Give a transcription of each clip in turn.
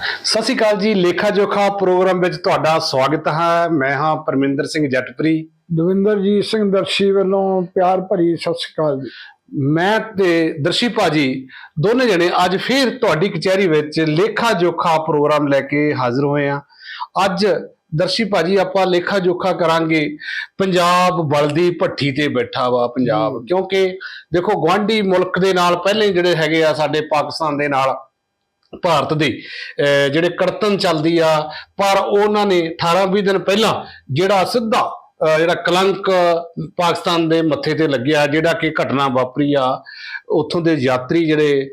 ਸਤਿ ਸ਼੍ਰੀ ਅਕਾਲ ਜੀ ਲੇਖਾ ਜੋਖਾ ਪ੍ਰੋਗਰਾਮ ਵਿੱਚ ਤੁਹਾਡਾ ਸਵਾਗਤ ਹੈ। ਮੈਂ ਹਾਂ ਪਰਮਿੰਦਰ ਸਿੰਘ ਜੱਟਪਰੀ। ਦਵਿੰਦਰਜੀਤ ਸਿੰਘ ਦਰਸ਼ੀ ਵੱਲੋਂ ਪਿਆਰ ਭਰੀ ਸਤਿ ਸ਼੍ਰੀ ਅਕਾਲ ਜੀ। ਮੈਂ ਤੇ ਦਰਸ਼ੀ ਭਾਜੀ ਦੋਨੇ ਜਣੇ ਅੱਜ ਫੇਰ ਤੁਹਾਡੀ ਕਚਹਿਰੀ ਵਿੱਚ ਲੇਖਾ ਜੋਖਾ ਪ੍ਰੋਗਰਾਮ ਲੈ ਕੇ ਹਾਜ਼ਰ ਹੋਏ ਆ ਅੱਜ ਦਰਸ਼ੀ ਭਾਜੀ ਆਪਾਂ ਲੇਖਾ ਜੋਖਾ ਕਰਾਂਗੇ। ਪੰਜਾਬ ਬਲਦੀ ਭੱਠੀ ਤੇ ਬੈਠਾ ਵਾ ਪੰਜਾਬ। ਕਿਉਂਕਿ ਦੇਖੋ ਗਵਾਂਢੀ ਮੁਲਕ ਦੇ ਨਾਲ ਪਹਿਲੇ ਜਿਹੜੇ ਹੈਗੇ ਆ ਸਾਡੇ ਪਾਕਿਸਤਾਨ ਦੇ ਨਾਲ ਭਾਰਤ ਦੇ ਜਿਹੜੇ ਕੜਤਨ ਚੱਲਦੀ ਆ, ਪਰ ਉਹਨਾਂ ਨੇ 18-20 ਦਿਨ ਪਹਿਲਾਂ ਜਿਹੜਾ ਸਿੱਧਾ ਜਿਹੜਾ ਕਲੰਕ, ਪਾਕਿਸਤਾਨ ਦੇ ਮੱਥੇ ਤੇ ਲੱਗਿਆ, ਜਿਹੜਾ ਕਿ ਘਟਨਾ ਵਾਪਰੀ ਆ, ਉੱਥੋਂ ਦੇ ਯਾਤਰੀ ਜਿਹੜੇ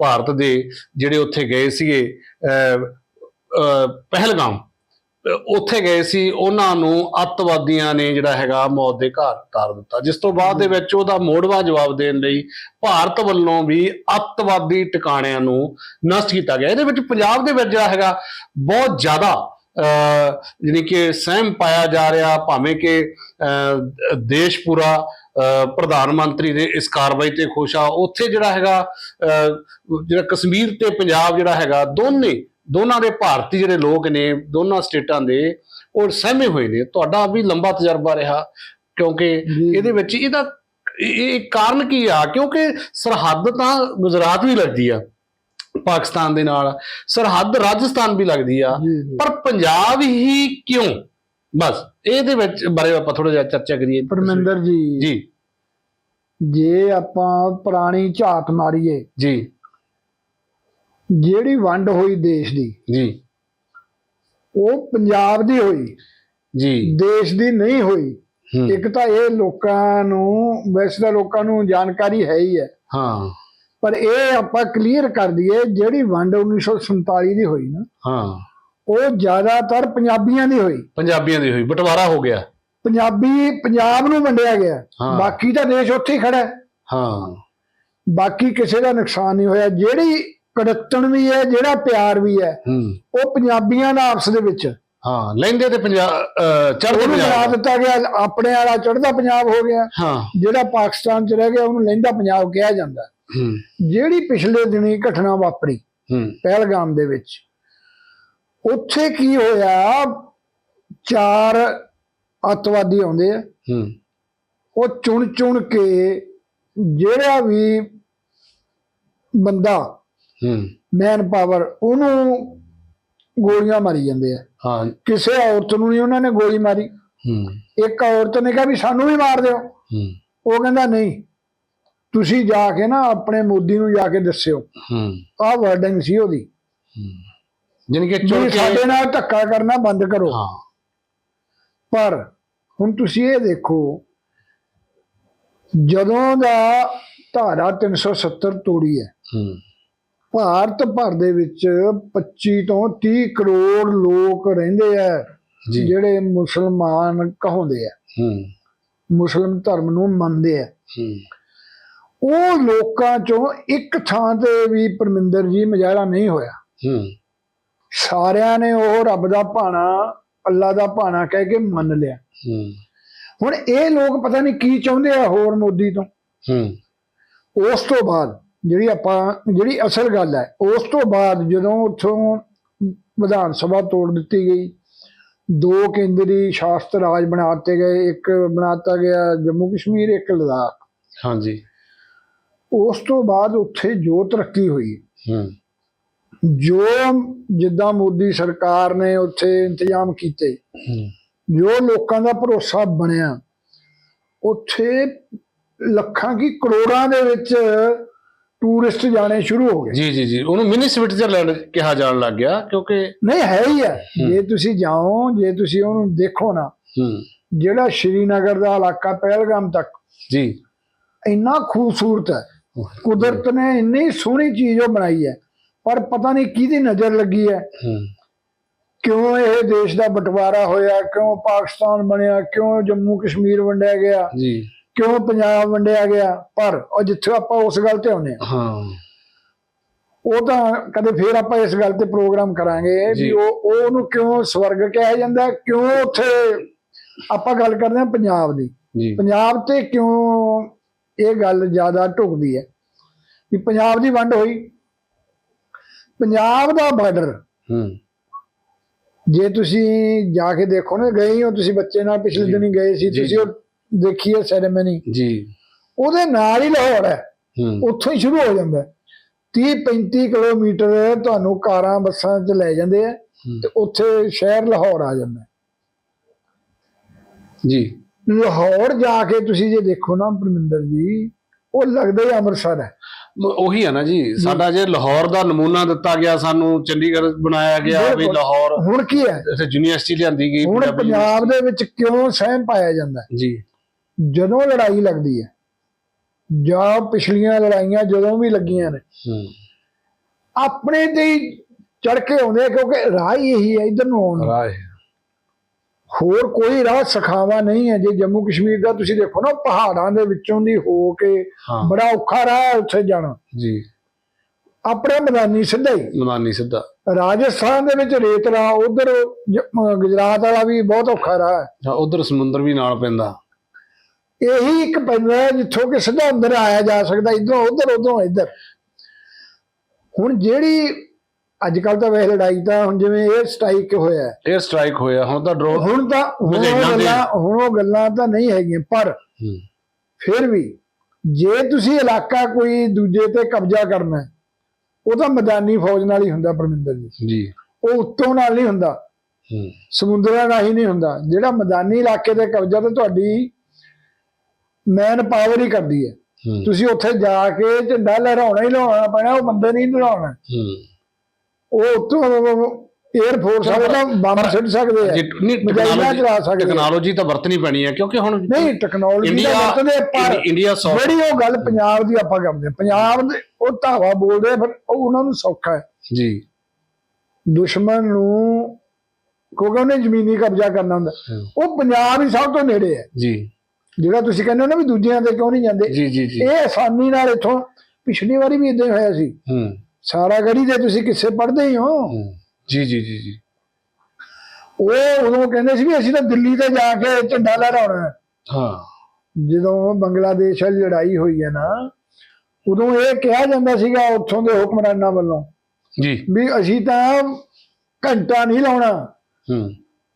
ਭਾਰਤ ਦੇ ਜਿਹੜੇ ਉੱਥੇ ਗਏ ਸੀਗੇ ਪਹਿਲਗਾਮ ਉੱਥੇ ਗਏ ਸੀ ਉਹਨਾਂ ਨੂੰ ਅੱਤਵਾਦੀਆਂ ਨੇ ਜਿਹੜਾ ਹੈਗਾ ਮੌਤ ਦੇ ਘਾਟ ਉਤਾਰ ਦਿੱਤਾ। ਜਿਸ ਤੋਂ ਬਾਅਦ ਦੇ ਵਿੱਚ ਉਹਦਾ ਮੋੜਵਾ ਜਵਾਬ ਦੇਣ ਲਈ ਭਾਰਤ ਵੱਲੋਂ ਵੀ ਅੱਤਵਾਦੀ ਟਿਕਾਣਿਆਂ ਨੂੰ ਨਸ਼ਟ ਕੀਤਾ ਗਿਆ। ਇਹਦੇ ਵਿੱਚ ਪੰਜਾਬ ਦੇ ਵਿੱਚ ਜਿਹੜਾ ਹੈਗਾ ਬਹੁਤ ਜ਼ਿਆਦਾ ਜਾਣੀ ਕਿ ਸਹਿਮ ਪਾਇਆ ਜਾ ਰਿਹਾ ਭਾਵੇਂ ਕਿ ਦੇਸ਼ ਪੂਰਾ ਪ੍ਰਧਾਨ ਮੰਤਰੀ ਦੇ ਇਸ ਕਾਰਵਾਈ ਤੇ ਖੁਸ਼ ਆ। ਉੱਥੇ ਜਿਹੜਾ ਹੈਗਾ ਜਿਹੜਾ ਕਸ਼ਮੀਰ ਤੇ ਪੰਜਾਬ ਜਿਹੜਾ ਹੈਗਾ ਦੋਨੇ ਦੋਨਾਂ ਦੇ ਭਾਰਤੀ ਜਿਹੜੇ ਲੋਕ ਨੇ ਦੋਨਾਂ ਸਟੇਟਾਂ ਦੇ ਉਹ ਸਹਿਮੇ ਹੋਏ ਨੇ। ਤੁਹਾਡਾ ਵੀ ਲੰਬਾ ਤਜਰਬਾ ਰਿਹਾ ਕਿਉਂਕਿ। ਇਹਦੇ ਵਿੱਚ ਇਹਦਾ ਇਹ ਕਾਰਨ ਕੀ ਆ? ਕਿਉਂਕਿ ਸਰਹੱਦ ਤਾਂ ਗੁਜਰਾਤ ਵੀ ਲੱਗਦੀ ਆ ਪਾਕਿਸਤਾਨ ਦੇ ਨਾਲ। ਸਰਹੱਦ ਰਾਜਸਥਾਨ ਵੀ ਲੱਗਦੀ ਆ। ਪਰ ਪੰਜਾਬ ਹੀ ਕਿਉਂ? ਬਸ ਇਹਦੇ ਵਿੱਚ ਬਾਰੇ ਆਪਾਂ ਥੋੜਾ ਜਿਹਾ ਚਰਚਾ ਕਰੀਏ। ਪਰਮਿੰਦਰ ਜੀ। ਜੀ। ਜੇ ਆਪਾਂ ਪੁਰਾਣੀ ਝਾਤ ਮਾਰੀਏ ਜੀ। ਜਿਹੜੀ ਵੰਡ ਹੋਈ ਦੇਸ਼ ਦੀ ਜੀ। ਉਹ ਪੰਜਾਬ ਦੀ ਹੋਈ ਜੀ। ਦੇਸ਼ ਦੀ ਨਹੀਂ ਹੋਈ। ਇੱਕ ਤਾਂ ਇਹ ਲੋਕਾਂ ਨੂੰ ਵੈਸੇ ਤਾਂ ਲੋਕਾਂ ਨੂੰ ਜਾਣਕਾਰੀ ਹੈ ਹੀ ਹੈ। ਹਾਂ। ਪਰ ਇਹ ਆਪਾਂ ਕਲੀਅਰ ਕਰ ਦਈਏ ਜਿਹੜੀ ਵੰਡ 1947 ਦੀ ਹੋਈ ਨਾ ਹਾਂ। ਉਹ ਜ਼ਿਆਦਾਤਰ ਪੰਜਾਬੀਆਂ ਦੀ ਹੋਈ। ਪੰਜਾਬੀਆਂ ਦੀ ਹੋਈ ਬਟਵਾਰਾ ਹੋ ਗਿਆ। ਪੰਜਾਬੀ ਪੰਜਾਬ ਨੂੰ ਵੰਡਿਆ ਗਿਆ। ਬਾਕੀ ਤਾਂ ਦੇਸ਼ ਉੱਥੇ ਹੀ ਖੜਾ ਹੈ। ਹਾਂ। ਬਾਕੀ ਕਿਸੇ ਦਾ ਨੁਕਸਾਨ ਨਹੀਂ ਹੋਇਆ। ਜਿਹੜੀ ਕੜਤਣ ਵੀ ਹੈ ਜਿਹੜਾ ਪਿਆਰ ਵੀ ਹੈ ਉਹ ਪੰਜਾਬੀਆਂ ਦਾ ਆਪਸ ਦੇ ਵਿੱਚ। ਹਾਂ ਲੈਂਦੇ ਤੇ ਪੰਜਾਬ ਚੜ੍ਹਦੇ ਉਹਨੂੰ ਬਣਾ ਪੰਜਾਬ ਦਿੱਤਾ ਗਿਆ ਆਪਣੇ ਵਾਲਾ ਚੜ੍ਹਦਾ ਪੰਜਾਬ ਹੋ ਗਿਆ। ਹਾਂ। ਜਿਹੜਾ ਪਾਕਿਸਤਾਨ 'ਚ ਰਹਿ ਗਿਆ ਉਹਨੂੰ ਲਹਿੰਦਾ ਪੰਜਾਬ ਕਿਹਾ ਜਾਂਦਾ ਹੂੰ। ਜਿਹੜੀ ਪਿਛਲੇ ਦਿਨੀ ਘਟਨਾ ਵਾਪਰੀ ਹੂੰ। ਪਹਿਲਗਾਮ ਦੇ ਵਿੱਚ ਉੱਥੇ ਕੀ ਹੋਇਆ ਚਾਰ ਅੱਤਵਾਦੀ ਆਉਂਦੇ ਆ। ਹੂੰ। ਉਹ ਚੁਣ ਚੁਣ ਕੇ ਜਿਹੜਾ ਵੀ ਬੰਦਾ ਮੈਨ ਪਾਵਰ ਉਹਨੂੰ ਗੋਲੀਆਂ ਮਾਰੀ ਜਾਂਦੇ ਆ। ਹਾਂ। ਕਿਸੇ ਔਰਤ ਨੂੰ ਨਹੀਂ ਉਹਨਾਂ ਨੇ ਗੋਲੀ ਮਾਰੀ। ਇੱਕ ਔਰਤ ਨੇ ਕਿਹਾ ਵੀ ਸਾਨੂੰ ਵੀ ਮਾਰ ਦਿਓ। ਉਹ ਕਹਿੰਦਾ ਨਹੀਂ ਤੁਸੀਂ ਜਾ ਕੇ ਨਾ ਆਪਣੇ ਮੋਦੀ ਨੂੰ ਜਾ ਕੇ ਦੱਸਿਓ। ਆਹ ਵਰਡਿੰਗ ਸੀ ਉਹਦੀ। ਜਾਣੀ ਕਿ ਸਾਡੇ ਨਾਲ ਧੱਕਾ ਕਰਨਾ ਬੰਦ ਕਰੋ। ਹਾਂ। ਪਰ ਹੁਣ ਤੁਸੀਂ ਇਹ ਦੇਖੋ ਜਦੋਂ ਦਾ ਧਾਰਾ 370 ਤੋੜੀ ਹੈ ਹੂੰ। ਭਾਰਤ ਭਰ ਦੇ ਵਿੱਚ 25 ਤੋਂ 30 ਕਰੋੜ ਲੋਕ ਰਹਿੰਦੇ ਆ ਜਿਹੜੇ ਮੁਸਲਮਾਨ ਕਹਾਉਂਦੇ ਆ। ਹੂੰ। ਮੁਸਲਮ ਧਰਮ ਨੂੰ ਮੰਨਦੇ ਆ। ਉਹ ਲੋਕਾਂ ਚੋਂ ਇੱਕ ਥਾਂ ਤੇ ਵੀ ਪਰਮਿੰਦਰ ਜੀ ਮੁਜ਼ਾਹਰਾ ਨਹੀਂ ਹੋਇਆ। ਸਾਰਿਆਂ ਨੇ ਉਹ ਰੱਬ ਦਾ ਭਾਣਾ ਅੱਲਾ ਦਾ ਭਾਣਾ ਕਹਿ ਕੇ ਮੰਨ ਲਿਆ। ਹੁਣ ਇਹ ਲੋਕ ਪਤਾ ਨਹੀਂ ਕੀ ਚਾਹੁੰਦੇ ਆ ਹੋਰ ਮੋਦੀ ਤੋਂ। ਉਸ ਤੋਂ ਬਾਅਦ ਜਿਹੜੀ ਆਪਾਂ ਜਿਹੜੀ ਅਸਲ ਗੱਲ ਹੈ ਉਸ ਤੋਂ ਬਾਅਦ ਜਦੋਂ ਉੱਥੋਂ ਵਿਧਾਨ ਸਭਾ ਤੋੜ ਦਿੱਤੀ ਗਈ ਦੋ ਕੇਂਦਰੀ ਸ਼ਾਸਤ ਰਾਜ ਬਣਾ ਦਿੱਤੇ ਗਏ ਇੱਕ ਬਣਾਤਾ ਗਿਆ ਜੰਮੂ ਕਸ਼ਮੀਰ ਇੱਕ ਲਦਾਖ। ਹਾਂਜੀ। ਉਸ ਤੋਂ ਬਾਅਦ ਉੱਥੇ ਜੋ ਤਰੱਕੀ ਹੋਈ ਹੂੰ। ਜੋ ਜਿੱਦਾਂ ਮੋਦੀ ਸਰਕਾਰ ਨੇ ਉੱਥੇ ਇੰਤਜ਼ਾਮ ਕੀਤੇ ਜੋ ਲੋਕਾਂ ਦਾ ਭਰੋਸਾ ਬਣਿਆ ਉੱਥੇ ਲੱਖਾਂ ਕੀ ਕਰੋੜਾਂ ਦੇ ਵਿੱਚ ਟੂਰਿਸਟ ਜਾਣੇ ਸ਼ੁਰੂ ਹੋ ਗਏ। ਜੀ ਜੀ ਜੀ। ਉਹਨੂੰ ਮਿਨੀ ਸਵਿਟਜ਼ਰਲੈਂਡ ਕਿਹਾ ਜਾਣ ਲੱਗ ਗਿਆ ਕਿਉਂਕਿ ਨਹੀਂ ਹੈ ਹੀ ਹੈ। ਜੇ ਤੁਸੀਂ ਜਾਓ ਜੇ ਤੁਸੀਂ ਉਹਨੂੰ ਦੇਖੋ ਨਾ ਹੂੰ। ਜਿਹੜਾ ਸ਼੍ਰੀਨਗਰ ਦਾ ਇਲਾਕਾ ਪਹਿਲਗਾਮ ਤੱਕ ਜੀ। ਇੰਨਾ ਖੂਬਸੂਰਤ ਹੈ। ਕੁਦਰਤ ਨੇ ਇੰਨੀ ਸੋਹਣੀ ਚੀਜ਼ ਉਹ ਬਣਾਈ ਹੈ ਪਰ ਪਤਾ ਨਹੀਂ ਕਿਹਦੀ ਨਜ਼ਰ ਲੱਗੀ ਹੈ। ਹੂੰ। ਕਿਉਂ ਇਹ ਦੇਸ਼ ਦਾ ਬਟਵਾਰਾ ਹੋਇਆ ਕਿਉਂ ਪਾਕਿਸਤਾਨ ਬਣਿਆ ਕਿਉਂ ਜੰਮੂ ਕਸ਼ਮੀਰ ਵੰਡਿਆ ਗਿਆ? ਜੀ। ਕਿਉਂ ਪੰਜਾਬ ਵੰਡਿਆ ਗਿਆ? ਪਰ ਉਹ ਜਿੱਥੇ ਆਪਾਂ ਉਸ ਗੱਲ ਤੇ ਆਉਨੇ ਹਾਂ। ਉਹ ਤਾਂ ਕਦੇ ਫੇਰ ਆਪਾਂ ਇਸ ਗੱਲ ਤੇ ਪ੍ਰੋਗਰਾਮ ਕਰਾਂਗੇ। ਵੀ ਉਹ ਉਹ ਉਹਨੂੰ ਕਿਉਂ ਸਵਰਗ ਕਿਹਾ ਜਾਂਦਾ ਕਿਉਂ ਉੱਥੇ ਆਪਾਂ ਗੱਲ ਕਰਦੇ ਹਾਂ ਪੰਜਾਬ ਦੀ? ਪੰਜਾਬ ਤੇ ਕਿਉਂ ਇਹ ਗੱਲ ਜ਼ਿਆਦਾ ਢੁਕਦੀ ਹੈ? ਵੀ ਪੰਜਾਬ ਦੀ ਵੰਡ ਹੋਈ। ਪੰਜਾਬ ਦਾ ਬਾਰਡਰ ਹੂੰ। ਜੇ ਤੁਸੀਂ ਜਾ ਕੇ ਦੇਖੋ ਨਾ ਗਏ ਹੀ ਤੁਸੀਂ ਬੱਚੇ ਨਾਲ ਪਿਛਲੇ। ਦਿਨ ਗਏ ਸੀ ਤੁਸੀਂ ਉਹ ਦੇਖੀਏ ਸੈਰੇਮਨੀ ਜੀ। ਉਹਦੇ ਨਾਲ ਹੀ ਲਾਹੌਰ ਹੈ। ਹੂੰ। ਉੱਥੋਂ ਹੀ ਸ਼ੁਰੂ ਹੋ ਜਾਂਦਾ 30 35 ਕਿਲੋਮੀਟਰ ਤੁਹਾਨੂੰ ਕਾਰਾਂ ਬੱਸਾਂ 'ਚ ਲੈ ਜਾਂਦੇ ਆ ਹੂੰ। ਤੇ ਉੱਥੇ ਸ਼ਹਿਰ ਲਾਹੌਰ ਆ ਜਾਂਦਾ ਜੀ। ਲਾਹੌਰ ਜਾ ਕੇ ਤੁਸੀਂ ਜੇ ਦੇਖੋ ਨਾ ਪਰਮਿੰਦਰ ਜੀ ਉਹ ਲੱਗਦਾ ਹੀ ਅੰਮ੍ਰਿਤਸਰ ਹੈ। ਉਹੀ ਆ ਨਾ ਜੀ। ਸਾਡਾ ਜੇ ਲਾਹੌਰ ਦਾ ਨਮੂਨਾ ਦਿੱਤਾ ਗਿਆ ਸਾਨੂੰ ਚੰਡੀਗੜ੍ਹ ਬਣਾਇਆ ਗਿਆ ਵੀ। ਲਾਹੌਰ ਹੁਣ ਕੀ ਹੈ? ਇੱਥੇ ਯੂਨੀਵਰਸਿਟੀ ਲਿਆਂਦੀ ਗਈ ਹੁਣ ਪੰਜਾਬੀ ਦੇ ਵਿੱਚ ਕਿਉਂ ਸਹਿਮ ਪਾਇਆ ਜਾਂਦਾ ਹੈ? ਜੀ। ਜਦੋਂ ਲੜਾਈ ਲੱਗਦੀ ਹੈ ਜਾਂ ਪਿਛਲੀਆਂ ਲੜਾਈਆਂ ਜਦੋਂ ਵੀ ਲੱਗੀਆਂ ਨੇ ਆਪਣੇ ਤੇ ਹੀ ਚੜ ਕੇ ਆਉਂਦੇ ਕਿਉਂਕਿ ਰਾਹ ਹੀ ਇਹੀ ਹੈ ਇਧਰ ਨੂੰ ਆਉਣ। ਰਾਏ ਹੋਰ ਕੋਈ ਰਾਹ ਸਖਾਵਾ ਨਹੀਂ ਹੈ ਜੇ ਜੰਮੂ ਕਸ਼ਮੀਰ ਦਾ ਤੁਸੀਂ ਦੇਖੋ ਨਾ ਪਹਾੜਾਂ ਦੇ ਵਿੱਚੋਂ ਦੀ ਹੋ ਕੇ ਬੜਾ ਔਖਾ ਰਾਹ ਹੈ ਉੱਥੇ ਜਾਣਾ। ਜੀ। ਆਪਣੇ ਮੈਦਾਨੀ ਸਿੱਧਾ ਹੀ। ਮਨਾਨੀ ਸਿੱਧਾ। ਰਾਜਸਥਾਨ ਦੇ ਵਿੱਚ ਰੇਤ ਰਾਹ ਉਧਰ ਗੁਜਰਾਤ ਵਾਲਾ ਵੀ ਬਹੁਤ ਔਖਾ ਰਾਹ ਹੈ। ਹਾਂ ਉਧਰ ਸਮੁੰਦਰ ਵੀ ਨਾਲ ਪੈਂਦਾ। ਇਹੀ ਇੱਕ ਪੈਂਦਾ ਹੈ ਜਿੱਥੋਂ ਕਿ ਸਿੱਧਾ ਅੰਦਰ ਆਇਆ ਜਾ ਸਕਦਾ ਇਧਰੋਂ ਉਧਰ ਉਧਰੋਂ ਇੱਧਰ। ਹੁਣ ਜਿਹੜੀ ਅੱਜ ਕੱਲ ਤਾਂ ਵੇਖ ਲੜਾਈ ਤਾਂ ਹੁਣ ਜਿਵੇਂ ਇਹ ਸਟ੍ਰਾਈਕ ਹੋਇਆ। ਹੈ, 에ਅਰ ਸਟ੍ਰਾਈਕ ਹੋਇਆ ਹੁਣ ਤਾਂ ਡਰੋਨ ਹੁਣ ਤਾਂ ਹੁਣ ਉਹ ਗੱਲਾਂ ਹੁਣ ਉਹ ਗੱਲਾਂ ਤਾਂ ਨਹੀਂ ਹੈਗੀਆਂ ਪਰ ਹੂੰ। ਫਿਰ ਵੀ ਜੇ ਤੁਸੀਂ ਇਲਾਕਾ ਕੋਈ ਦੂਜੇ ਤੇ ਕਬਜ਼ਾ ਕਰਨਾ ਹੈ, ਉਹ ਤਾਂ ਮੈਦਾਨੀ ਫੌਜ ਨਾਲ ਹੀ ਹੁੰਦਾ ਪਰਮਿੰਦਰ ਜੀ। ਜੀ। ਉਹ ਉੱਤੋਂ ਨਾਲ ਨਹੀਂ ਹੁੰਦਾ। ਹੂੰ। ਸਮੁੰਦਰਾਂ ਰਾਹੀਂ ਨਹੀਂ ਹੁੰਦਾ। ਜਿਹੜਾ ਮੈਦਾਨੀ ਇਲਾਕੇ ਤੇ ਕਬਜ਼ਾ ਤਾਂ ਤੁਹਾਡੀ ਮੈਨ ਪਾਵਰ ਹੀ ਕਰਦੀ ਹੈ। ਤੁਸੀਂ ਉੱਥੇ ਜਾ ਕੇ ਝੰਡਾ ਲਹਿਰਾਉਣਾ ਹੀ ਲਹਿਰਾਉਣਾ ਪੈਣਾ ਉਹ ਬੰਦੇ ਨਹੀਂ ਲਹਿਰਾਉਣਾ। ਹੂੰ। ਉਹ ਉੱਤੋਂ 에ਅਰ ਫੋਰਸ ਵਾਲੇ ਤਾਂ ਬੰਬ ਸਿੱਟ ਸਕਦੇ ਆ। ਨਹੀਂ ਚਲਾ ਸਕਦੇ। ਟੈਕਨੋਲੋਜੀ ਤਾਂ ਵਰਤਣੀ ਪੈਣੀ ਹੈ ਕਿਉਂਕਿ ਹੁਣ ਨਹੀਂ ਟੈਕਨੋਲੋਜੀ ਦਾ ਇੰਡੀਆ ਵਰਤਦੇ ਪਰ ਇੰਡੀਆ ਸੌ ਜਿਹੜੀ ਉਹ ਗੱਲ ਪੰਜਾਬ ਦੀ ਆਪਾਂ ਕਰਦੇ ਪੰਜਾਬ ਦੇ ਉਹ ਧਾਵਾ ਬੋਲਦੇ ਫਿਰ ਉਹ ਉਹਨਾਂ ਨੂੰ ਸੌਖਾ ਹੈ। ਜੀ। ਦੁਸ਼ਮਣ ਨੂੰ ਕਿਉਂਕਿ ਉਹਨੇ ਜ਼ਮੀਨੀ ਕਬਜ਼ਾ ਕਰਨਾ ਹੁੰਦਾ। ਉਹ ਪੰਜਾਬ ਹੀ ਸਭ ਤੋਂ ਨੇੜੇ ਹੈ। ਜੀ। ਜਿਹੜਾ ਤੁਸੀਂ ਕਹਿੰਦੇ ਹੋ ਨਾ ਵੀ ਦੂਜਿਆਂ ਤੇ ਕਿਉਂ ਨਹੀਂ ਜਾਂਦੇ? ਜੀ ਜੀ ਜੀ। ਇਹ ਆਸਾਨੀ ਨਾਲ ਇੱਥੋਂ ਪਿਛਲੀ ਵਾਰੀ ਵੀ ਇਦਾਂ ਹੋਇਆ ਸੀ। ਹੂੰ। ਸਾਰਾ ਗੜੀ ਦੇ ਤੁਸੀਂ ਕਿੱਸੇ ਪੜ੍ਹਦੇ ਹੀ ਹੋ। ਜੀ ਜੀ ਜੀ ਜੀ। ਉਹ ਉਦੋਂ ਕਹਿੰਦੇ ਸੀ ਵੀ ਅਸੀਂ ਤਾਂ ਦਿੱਲੀ ਤੇ ਜਾ ਕੇ ਝੰਡਾ ਲਹਿਰਾਉਣਾ ਹੈ। ਜਦੋਂ ਬੰਗਲਾਦੇਸ਼ ਵਾਲੀ ਲੜਾਈ ਹੋਈ ਹੈ ਨਾ ਉਦੋਂ ਇਹ ਕਿਹਾ ਜਾਂਦਾ ਸੀਗਾ ਉੱਥੋਂ ਦੇ ਹੁਕਮਰਾਨਾਂ ਵੱਲੋਂ ਜੀ। ਵੀ ਅਸੀਂ ਤਾਂ ਘੰਟਾ ਨਹੀਂ ਲਾਉਣਾ। ਹੂੰ।